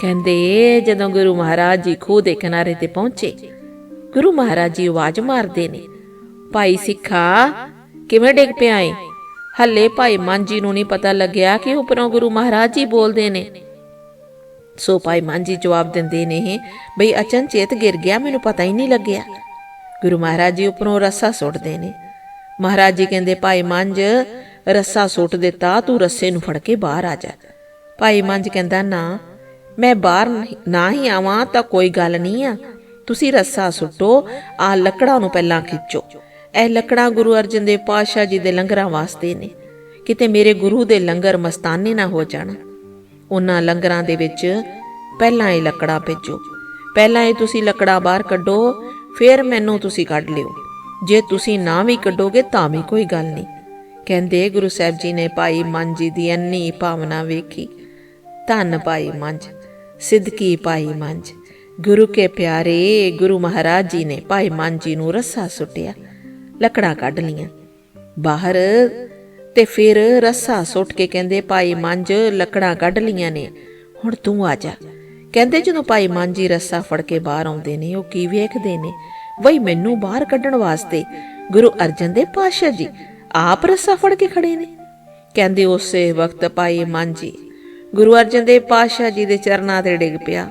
ਕਹਿੰਦੇ, ਜਦੋਂ ਗੁਰੂ ਮਹਾਰਾਜ ਜੀ ਖੂਹ ਦੇ ਕਿਨਾਰੇ ਤੇ ਪਹੁੰਚੇ, ਗੁਰੂ ਮਹਾਰਾਜ ਜੀ ਆਵਾਜ਼ ਮਾਰਦੇ ਨੇ, ਭਾਈ ਸਿੱਖਾ, ਕਿਵੇਂ ਡਿੱਗ ਪਿਆ ਏ? ਹੱਲੇ ਭਾਈ ਮਨ ਜੀ ਨੂੰ ਨਹੀਂ ਪਤਾ ਲੱਗਿਆ ਕਿ ਉਪਰੋਂ ਗੁਰੂ ਮਹਾਰਾਜ ਜੀ ਬੋਲਦੇ ਨੇ। ਸੋ ਭਾਈ ਮਨ ਜੀ ਜਵਾਬ ਦਿੰਦੇ ਨੇ, ਬਈ ਅਚਨਚੇਤ ਗਿਰ ਗਿਆ, ਮੈਨੂੰ ਪਤਾ ਹੀ ਨਹੀਂ ਲੱਗਿਆ। ਗੁਰੂ ਮਹਾਰਾਜ ਜੀ ਉੱਪਰੋਂ ਰੱਸਾ ਸੁੱਟਦੇ ਨੇ। ਮਹਾਰਾਜ ਜੀ ਕਹਿੰਦੇ, ਭਾਈ ਮੰਜ ਰੱਸਾ ਸੁੱਟ ਦਿੱਤਾ, ਤੂੰ ਰੱਸੇ ਨੂੰ ਫੜ ਕੇ ਬਾਹਰ ਆ ਜਾ। ਭਾਈ ਮੰਜ ਕਹਿੰਦਾ, ਨਾ, ਮੈਂ ਬਾਹਰ ਨਾ ਹੀ ਆਵਾਂ, ਤਾਂ ਕੋਈ ਗੱਲ ਨਹੀਂ ਆ। ਤੁਸੀਂ ਰੱਸਾ ਸੁੱਟੋ, ਆ ਲੱਕੜਾਂ ਨੂੰ ਪਹਿਲਾਂ ਖਿੱਚੋ। ਇਹ ਲੱਕੜਾਂ ਗੁਰੂ ਅਰਜਨ ਦੇਵ ਪਾਤਸ਼ਾਹ ਜੀ ਦੇ ਲੰਗਰਾਂ ਵਾਸਤੇ ਨੇ। ਕਿਤੇ ਮੇਰੇ ਗੁਰੂ ਦੇ ਲੰਗਰ ਮਸਤਾਨੇ ਨਾ ਹੋ ਜਾਣ। ਉਹਨਾਂ ਲੰਗਰਾਂ ਦੇ ਵਿੱਚ ਪਹਿਲਾਂ ਇਹ ਲੱਕੜਾਂ ਭੇਜੋ। ਪਹਿਲਾਂ ਇਹ ਤੁਸੀਂ ਲੱਕੜਾਂ ਬਾਹਰ ਕੱਢੋ, ਫਿਰ ਮੈਨੂੰ ਤੁਸੀਂ ਕੱਢ ਲਿਓ। ਜੇ ਤੁਸੀਂ ਨਾ ਵੀ ਕੱਢੋਗੇ ਤਾਂ ਵੀ ਕੋਈ ਗੱਲ ਨਹੀਂ। ਕਹਿੰਦੇ ਗੁਰੂ ਸਾਹਿਬ ਜੀ ਨੇ ਭਾਈ ਮਨ ਜੀ ਦੀ ਅੰਨੀ ਭਾਵਨਾ ਵੇਖੀ। ਧੰਨ ਭਾਈ ਮੰਜ ਸਿੱਧਕੀ ਭਾਈ ਮੰਜ ਗੁਰੂ ਕੇ ਪਿਆਰੇ, ਗੁਰੂ ਮਹਾਰਾਜ ਜੀ ਨੇ ਭਾਈ ਮੰਝ ਜੀ ਨੂੰ ਰੱਸਾ ਸੁੱਟਿਆ, ਲੱਕੜਾਂ ਕੱਢ ਲੀਆਂ ਬਾਹਰ ਤੇ ਫਿਰ ਰੱਸਾ ਸੁੱਟ ਕੇ ਕਹਿੰਦੇ ਭਾਈ ਮੰਜ ਲੱਕੜਾਂ ਕੱਢ ਲੀਆਂ ਨੇ, ਹੁਣ ਤੂੰ ਆ ਜਾ। ਕਹਿੰਦੇ ਜਦੋਂ ਭਾਈ ਮਾਂਜੀ ਰੱਸਾ ਫੜ ਕੇ ਬਾਹਰ ਆਉਂਦੇ ਨੇ, ਉਹ ਕੀ ਵੇਖਦੇ ਨੇ? ਵਈ ਮੈਨੂੰ ਬਾਹਰ ਕੱਢਣ ਵਾਸਤੇ ਗੁਰੂ ਅਰਜਨ ਦੇਵ ਪਾਤਸ਼ਾਹ ਜੀ ਆਪ ਰੱਸਾ ਫੜ ਕੇ ਖੜੇ ਨੇ। ਕਹਿੰਦੇ ਉਸੇ ਵਕਤ ਭਾਈ ਮਾਂਜੀ ਗੁਰੂ ਅਰਜਨ ਦੇਵ ਪਾਤਸ਼ਾਹ ਜੀ ਦੇ ਚਰਨਾਂ ਤੇ ਡਿੱਗ ਪਿਆ।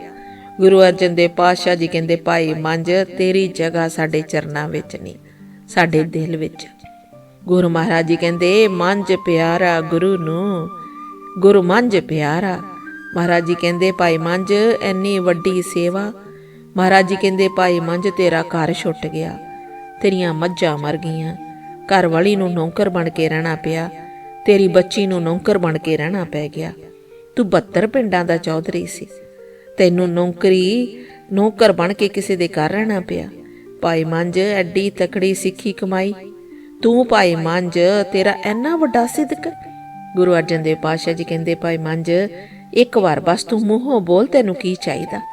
ਗੁਰੂ ਅਰਜਨ ਦੇਵ ਪਾਤਸ਼ਾਹ ਜੀ ਕਹਿੰਦੇ, ਭਾਈ ਮੰਜ ਤੇਰੀ ਜਗ੍ਹਾ ਸਾਡੇ ਚਰਨਾਂ ਵਿੱਚ ਨਹੀਂ, ਸਾਡੇ ਦਿਲ ਵਿੱਚ। ਗੁਰੂ ਮਹਾਰਾਜ ਜੀ ਕਹਿੰਦੇ, ਮੰਝ ਪਿਆਰਾ ਗੁਰੂ ਨੂੰ, ਗੁਰੂ ਮੰਝ ਪਿਆਰਾ। ਮਹਾਰਾਜ ਜੀ ਕਹਿੰਦੇ, ਭਾਈ ਮੰਜ ਐਨੀ ਵੱਡੀ ਸੇਵਾ ਮਹਾਰਾਜ ਜੀ ਕਹਿੰਦੇ, ਭਾਈ, ਮੰਝ ਤੇਰਾ ਘਰ ਛੁੱਟ ਗਿਆ। ਤੇਰੀਆਂ ਮੱਝਾਂ ਮਰ ਗਈਆਂ। ਘਰ ਵਾਲੀ ਨੂੰ ਨੌਕਰ ਬਣ ਕੇ ਰਹਿਣਾ ਪਿਆ। ਤੇਰੀ ਬੱਚੀ ਨੂੰ ਨੌਕਰ ਬਣ ਕੇ ਰਹਿਣਾ ਪੈ ਗਿਆ। ਤੂੰ 72 ਪਿੰਡਾਂ ਦਾ ਚੌਧਰੀ ਸੀ। ਤੈਨੂੰ ਨੌਕਰੀ, ਨੌਕਰ ਬਣ ਕੇ ਕਿਸੇ ਦੇ ਘਰ ਰਹਿਣਾ ਪਿਆ। ਭਾਈ, ਮੰਝ ਐਡੀ ਤਕੜੀ ਸਿੱਖੀ ਕਮਾਈ। ਤੂੰ ਭਾਈ, ਮੰਝ, ਤੇਰਾ ਇੰਨਾ ਵੱਡਾ ਸਿਦਕ। ਗੁਰੂ ਅਰਜਨ ਦੇਵ ਪਾਤਸ਼ਾਹ ਜੀ ਕਹਿੰਦੇ, ਭਾਈ, ਮੰਝ, ਇੱਕ ਵਾਰ ਬਸ ਤੂੰ ਮੂੰਹੋਂ ਬੋਲ, ਤੈਨੂੰ ਕੀ ਚਾਹੀਦਾ?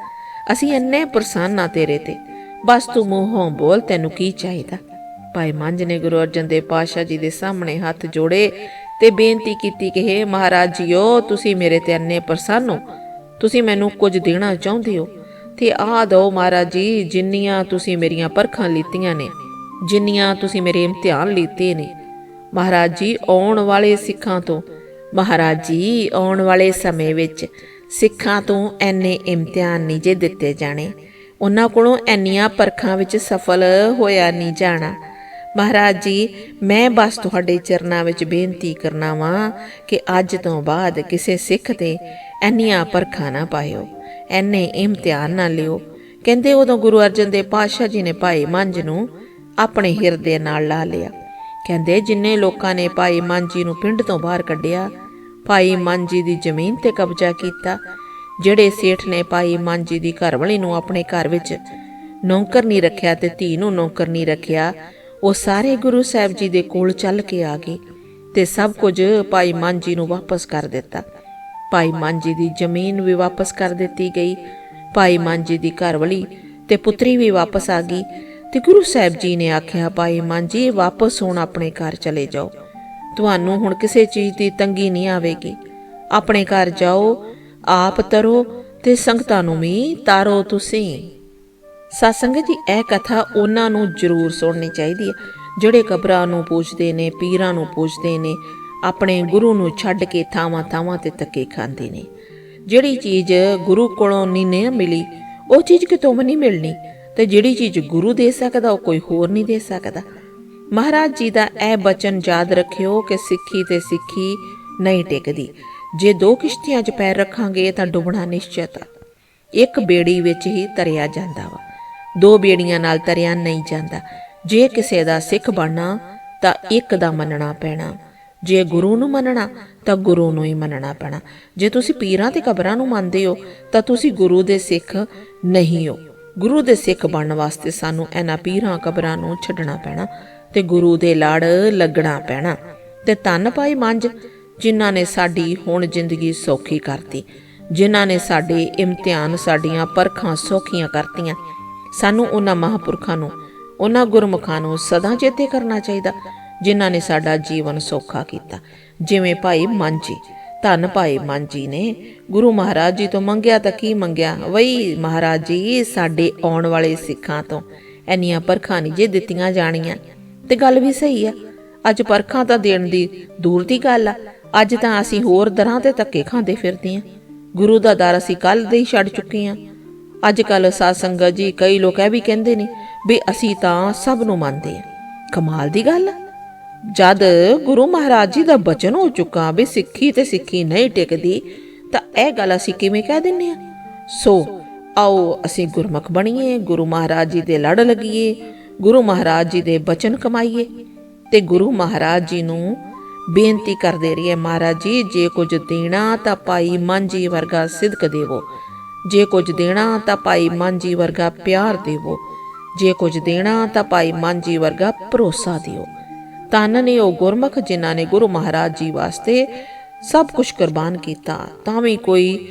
ਅਸੀਂ ਇੰਨੇ ਪ੍ਰਸੰਨ ਆ ਤੇਰੇ ਤੇ। ਬਸ ਤੂੰ ਮੂੰਹੋਂ ਬੋਲ, ਤੈਨੂੰ ਕੀ ਚਾਹੀਦਾ? ਭਾਈ ਮੰਝ ਨੇ ਗੁਰੂ ਅਰਜਨ ਦੇਵ ਪਾਤਸ਼ਾਹ ਜੀ ਦੇ ਸਾਹਮਣੇ ਹੱਥ ਜੋੜੇ ਤੇ ਬੇਨਤੀ ਕੀਤੀ ਕਿ ਹੇ ਮਹਾਰਾਜ ਜੀਓ, ਤੁਸੀਂ ਮੇਰੇ ਤੇ ਇੰਨੇ ਪ੍ਰਸੰਨ ਹੋ। ਤੁਸੀਂ ਮੈਨੂੰ ਕੁਝ ਦੇਣਾ ਚਾਹੁੰਦੇ ਹੋ? ਤੇ ਆਹ ਦੋ ਮਹਾਰਾਜ ਜੀ, ਜਿੰਨੀਆਂ ਤੁਸੀਂ ਮੇਰੀਆਂ ਪਰਖਾਂ ਲਿੱਤੀਆਂ ਨੇ, ਜਿੰਨੀਆਂ ਤੁਸੀਂ ਮੇਰੇ ਇਮਤਿਹਾਨ ਲਿੱਤੇ ਨੇ। ਮਹਾਰਾਜ ਜੀ, ਆਉਣ ਵਾਲੇ ਸਿੱਖਾਂ ਤੋਂ, ਮਹਾਰਾਜ ਜੀ, ਆਉਣ ਵਾਲੇ ਸਮੇਂ ਵਿੱਚ ਸਿੱਖਾਂ ਤੋਂ ਐਨੇ ਇਮਤਿਹਾਨ ਨਹੀਂ ਜੇ ਦਿੱਤੇ ਜਾਣੇ। ਉਹਨਾਂ ਕੋਲੋਂ ਐਨੀਆਂ ਪਰਖਾਂ ਵਿੱਚ ਸਫਲ ਹੋਇਆ ਨਹੀਂ ਜਾਣਾ। ਮਹਾਰਾਜ ਜੀ, ਮੈਂ ਬਸ ਤੁਹਾਡੇ ਚਰਨਾਂ ਵਿੱਚ ਬੇਨਤੀ ਕਰਨਾ ਵਾਂ ਕਿ ਅੱਜ ਤੋਂ ਬਾਅਦ ਕਿਸੇ ਸਿੱਖ ਤੇ ਐਨੀਆਂ ਪਰਖਾਂ ਨਾ ਪਾਇਓ। ਐਨੇ ਇਮਤਿਹਾਨ ਨਾ ਲਿਓ। ਕਹਿੰਦੇ ਉਦੋਂ ਗੁਰੂ ਅਰਜਨ ਦੇਵ ਪਾਤਸ਼ਾਹ ਜੀ ਨੇ ਭਾਈ ਮੰਝ ਨੂੰ ਆਪਣੇ ਹਿਰਦੇ ਨਾਲ ਲਾ ਲਿਆ। ਕਹਿੰਦੇ ਜਿੰਨੇ ਲੋਕਾਂ ਨੇ ਭਾਈ ਮਾਂਜੀ ਨੂੰ ਪਿੰਡ ਤੋਂ ਬਾਹਰ ਕੱਢਿਆ ਭਾਈ ਮਾਂਜੀ ਦੀ ਜ਼ਮੀਨ ਤੇ ਕਬਜ਼ਾ ਕੀਤਾ, ਜਿਹੜੇ ਸੇਠ ਨੇ ਭਾਈ ਮਾਂਜੀ ਦੀ ਘਰਵਾਲੀ ਨੂੰ ਆਪਣੇ ਘਰ ਵਿੱਚ ਨੌਕਰ ਨਹੀਂ ਰੱਖਿਆ ਤੇ ਧੀ ਨੂੰ ਨੌਕਰ ਨਹੀਂ ਰੱਖਿਆ, ਉਹ ਸਾਰੇ ਗੁਰੂ ਸਾਹਿਬ ਜੀ ਦੇ ਕੋਲ ਚੱਲ ਕੇ ਆ ਗਏ ਤੇ ਸਭ ਕੁਝ ਭਾਈ ਮਾਂਜੀ ਨੂੰ ਵਾਪਸ ਕਰ ਦਿੱਤਾ। ਭਾਈ ਮਾਂਜੀ ਦੀ ਜ਼ਮੀਨ ਵੀ ਵਾਪਸ ਕਰ ਦਿੱਤੀ ਗਈ, ਭਾਈ ਮਾਂਜੀ ਦੀ ਘਰਵਾਲੀ ਤੇ ਪੁੱਤਰੀ ਵੀ ਵਾਪਸ ਆ ਗਈ ਤੇ ਗੁਰੂ ਸਾਹਿਬ ਜੀ ਨੇ ਆਖਿਆ, ਭਾਈ ਮਾਂਜੀ, ਵਾਪਸ ਹੁਣ ਆਪਣੇ ਘਰ ਚਲੇ ਜਾਓ। ਤੁਹਾਨੂੰ ਹੁਣ ਕਿਸੇ ਚੀਜ਼ ਦੀ ਤੰਗੀ ਨਹੀਂ ਆਵੇਗੀ। ਆਪਣੇ ਘਰ ਜਾਓ, ਆਪ ਤਰੋ ਤੇ ਸੰਗਤਾਂ ਨੂੰ ਵੀ ਤਾਰੋ ਤੁਸੀਂ। ਸਤਸੰਗਤ ਜੀ, ਇਹ ਕਥਾ ਉਹਨਾਂ ਨੂੰ ਜ਼ਰੂਰ ਸੁਣਨੀ ਚਾਹੀਦੀ ਹੈ। ਜਿਹੜੇ ਕਬਰਾਂ ਨੂੰ ਪੂਜਦੇ ਨੇ, ਪੀਰਾਂ ਨੂੰ ਪੂਜਦੇ ਨੇ, ਆਪਣੇ ਗੁਰੂ ਨੂੰ ਛੱਡ ਕੇ ਥਾਵਾਂ ਥਾਵਾਂ ਤੇ ਧੱਕੇ ਖਾਂਦੇ ਨੇ। ਜਿਹੜੀ ਚੀਜ਼ ਗੁਰੂ ਕੋਲੋਂ ਨਹੀਂ ਨਾ ਮਿਲੀ, ਉਹ ਚੀਜ਼ ਕਿਤੋਂ ਵੀ ਨਹੀਂ ਮਿਲਣੀ। ਤੇ ਜਿਹੜੀ ਚੀਜ਼ ਗੁਰੂ ਦੇ ਸਕਦਾ, ਉਹ ਕੋਈ ਹੋਰ ਨਹੀਂ ਦੇ ਸਕਦਾ। ਮਹਾਰਾਜ ਜੀ ਦਾ ਇਹ ਬਚਨ ਯਾਦ ਰੱਖਿਓ ਕਿ ਸਿੱਖੀ ਤੇ ਸਿੱਖੀ ਨਹੀਂ ਟਿਕਦੀ। ਜੇ ਦੋ ਕਿਸ਼ਤੀਆਂ 'ਚ ਪੈਰ ਰੱਖਾਂਗੇ ਤਾਂ ਡੁੱਬਣਾ ਨਿਸ਼ਚਿਤ ਆ। ਇੱਕ ਬੇੜੀ ਵਿੱਚ ਹੀ ਤਰਿਆ ਜਾਂਦਾ ਵਾ। ਦੋ ਬੇੜੀਆਂ ਨਾਲ ਤਰਿਆ ਨਹੀਂ ਜਾਂਦਾ। ਜੇ ਕਿਸੇ ਦਾ ਸਿੱਖ ਬਣਨਾ, ਤਾਂ ਇੱਕ ਦਾ ਮੰਨਣਾ ਪੈਣਾ। ਜੇ ਗੁਰੂ ਨੂੰ ਮੰਨਣਾ, ਤਾਂ ਗੁਰੂ ਨੂੰ ਹੀ ਮੰਨਣਾ ਪੈਣਾ। ਜੇ ਤੁਸੀਂ ਪੀਰਾਂ ਤੇ ਕਬਰਾਂ ਨੂੰ ਮੰਨਦੇ ਹੋ, ਤਾਂ ਤੁਸੀਂ ਗੁਰੂ ਦੇ ਸਿੱਖ ਨਹੀਂ ਹੋ। ਗੁਰੂ ਦੇ ਸਿੱਖ ਬਣਨ ਵਾਸਤੇ ਸਾਨੂੰ ਇਹਨਾਂ ਪੀਰਾਂ ਕਬਰਾਂ ਨੂੰ ਛੱਡਣਾ ਪੈਣਾ। ਤੇ ਗੁਰੂ ਦੇ ਲੜ ਲੱਗਣਾ ਪੈਣਾ। ਤੇ ਧੰਨ ਪਾਈ ਮੰਜ ਜਿਨ੍ਹਾਂ ਨੇ ਸਾਡੀ ਹੁਣ ਜ਼ਿੰਦਗੀ ਸੌਖੀ ਕਰਤੀ, ਜਿਨ੍ਹਾਂ ਨੇ ਸਾਡੇ ਇਮਤਿਹਾਨ ਸਾਡੀਆਂ ਪਰਖਾਂ ਸੌਖੀਆਂ ਕਰਤੀਆਂ, ਸਾਨੂੰ ਉਹਨਾਂ ਮਹਾਪੁਰਖਾਂ ਨੂੰ, ਉਹਨਾਂ ਗੁਰਮੁਖਾਂ ਨੂੰ ਸਦਾ ਚੇਤੇ ਕਰਨਾ ਚਾਹੀਦਾ, ਜਿਨ੍ਹਾਂ ਨੇ ਸਾਡਾ ਜੀਵਨ ਸੌਖਾ ਕੀਤਾ। ਜਿਵੇਂ ਭਾਈ ਮਾਂਜੀ ਧੰਨ ਭਾਈ ਮਾਂਜੀ ਨੇ ਗੁਰੂ ਮਹਾਰਾਜ ਜੀ ਤੋਂ ਮੰਗਿਆ ਤਾਂ ਕੀ ਮੰਗਿਆ? ਵਈ ਮਹਾਰਾਜ ਜੀ, ਸਾਡੇ ਆਉਣ ਵਾਲੇ ਸਿੱਖਾਂ ਤੋਂ ਐਨੀਆਂ ਪਰਖਾਂ ਨਹੀਂ ਜੇ ਦਿੱਤੀਆਂ ਜਾਣੀਆਂ। ਤੇ ਗੱਲ ਵੀ ਸਹੀ ਆ। ਅੱਜ ਪਰਖਾਂ ਤਾਂ ਦੇਣ ਦੀ ਦੂਰ ਦੀ ਗੱਲ ਆ। ਅੱਜ ਤਾਂ ਅਸੀਂ ਹੋਰ ਦਰਾਂ ਤੇ ਧੱਕੇ ਖਾਂਦੇ ਫਿਰਦੇ ਆਂ। ਗੁਰੂ ਦਾ ਦਰ ਅਸੀਂ ਕੱਲ ਦੇ ਹੀ ਛੱਡ ਚੁੱਕੇ ਆਂ। ਅੱਜ ਕੱਲ ਸਾਧ ਸੰਗਤ ਜੀ ਕਈ ਲੋਕ ਇਹ ਵੀ ਕਹਿੰਦੇ ਨੇ ਵੀ ਅਸੀਂ ਤਾਂ ਸਭ ਨੂੰ ਮੰਨਦੇ ਆਂ। ਕਮਾਲ ਦੀ ਗੱਲ ਜਦ ਗੁਰੂ ਮਹਾਰਾਜ ਜੀ ਦਾ ਬਚਨ ਹੋ ਚੁੱਕਾ ਵੀ ਸਿੱਖੀ ਤੇ ਸਿੱਖੀ ਨਹੀਂ ਟਿਕਦੀ, ਤਾਂ ਇਹ ਗੱਲ ਅਸੀਂ ਕਿਵੇਂ ਕਹਿ ਦਿੰਨੇ ਆ? ਸੋ ਆਓ ਅਸੀਂ ਗੁਰਮੁਖ ਬਣੀਏ, ਗੁਰੂ ਮਹਾਰਾਜ ਜੀ ਦੇ ਲੜ ਲੱਗੀਏ। ਗੁਰੂ ਮਹਾਰਾਜ ਜੀ ਦੇ ਬਚਨ ਕਮਾਈਏ ਤੇ ਗੁਰੂ ਮਹਾਰਾਜ ਜੀ ਨੂੰ ਬੇਨਤੀ ਕਰਦੇ ਰਹੀਏ, ਮਹਾਰਾਜ ਜੀ, ਜੇ ਕੁਝ ਦੇਣਾ ਤਾਂ ਭਾਈ ਮਾਂਜੀ ਵਰਗਾ ਸਿਦਕ ਦੇਵੋ। ਜੇ ਕੁਝ ਦੇਣਾ ਤਾਂ ਭਾਈ ਮਾਂਜੀ ਵਰਗਾ ਪਿਆਰ ਦੇਵੋ। ਜੇ ਕੁਝ ਦੇਣਾ ਤਾਂ ਭਾਈ ਮਾਂਜੀ ਵਰਗਾ ਭਰੋਸਾ ਦਿਓ। ਤਨ ਨੇ ਉਹ ਗੁਰਮੁਖ ਜਿਨ੍ਹਾਂ ਨੇ ਗੁਰੂ ਮਹਾਰਾਜ ਜੀ ਵਾਸਤੇ ਸਭ ਕੁਝ ਕੁਰਬਾਨ ਕੀਤਾ, ਤਾਂ ਵੀ ਕੋਈ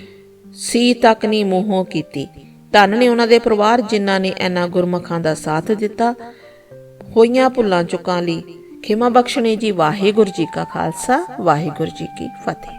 ਸੀ ਤੱਕ ਨਹੀਂ ਮੋਹੋਂ ਕੀਤੀ। ਧੰਨ ਨੇ ਉਹਨਾਂ ਦੇ ਪਰਿਵਾਰ ਜਿਨ੍ਹਾਂ ਨੇ ਇਹਨਾਂ ਗੁਰਮੁਖਾਂ ਦਾ ਸਾਥ ਦਿੱਤਾ। ਹੋਈਆਂ ਭੁੱਲਾਂ ਚੁੱਕਾਂ ਲਈ ਖਿਮਾ ਬਖਸ਼ਣੇ ਜੀ, ਵਾਹਿਗੁਰੂ ਜੀ ਕਾ ਖਾਲਸਾ, ਵਾਹਿਗੁਰੂ ਜੀ ਕੀ ਫਤਿਹ।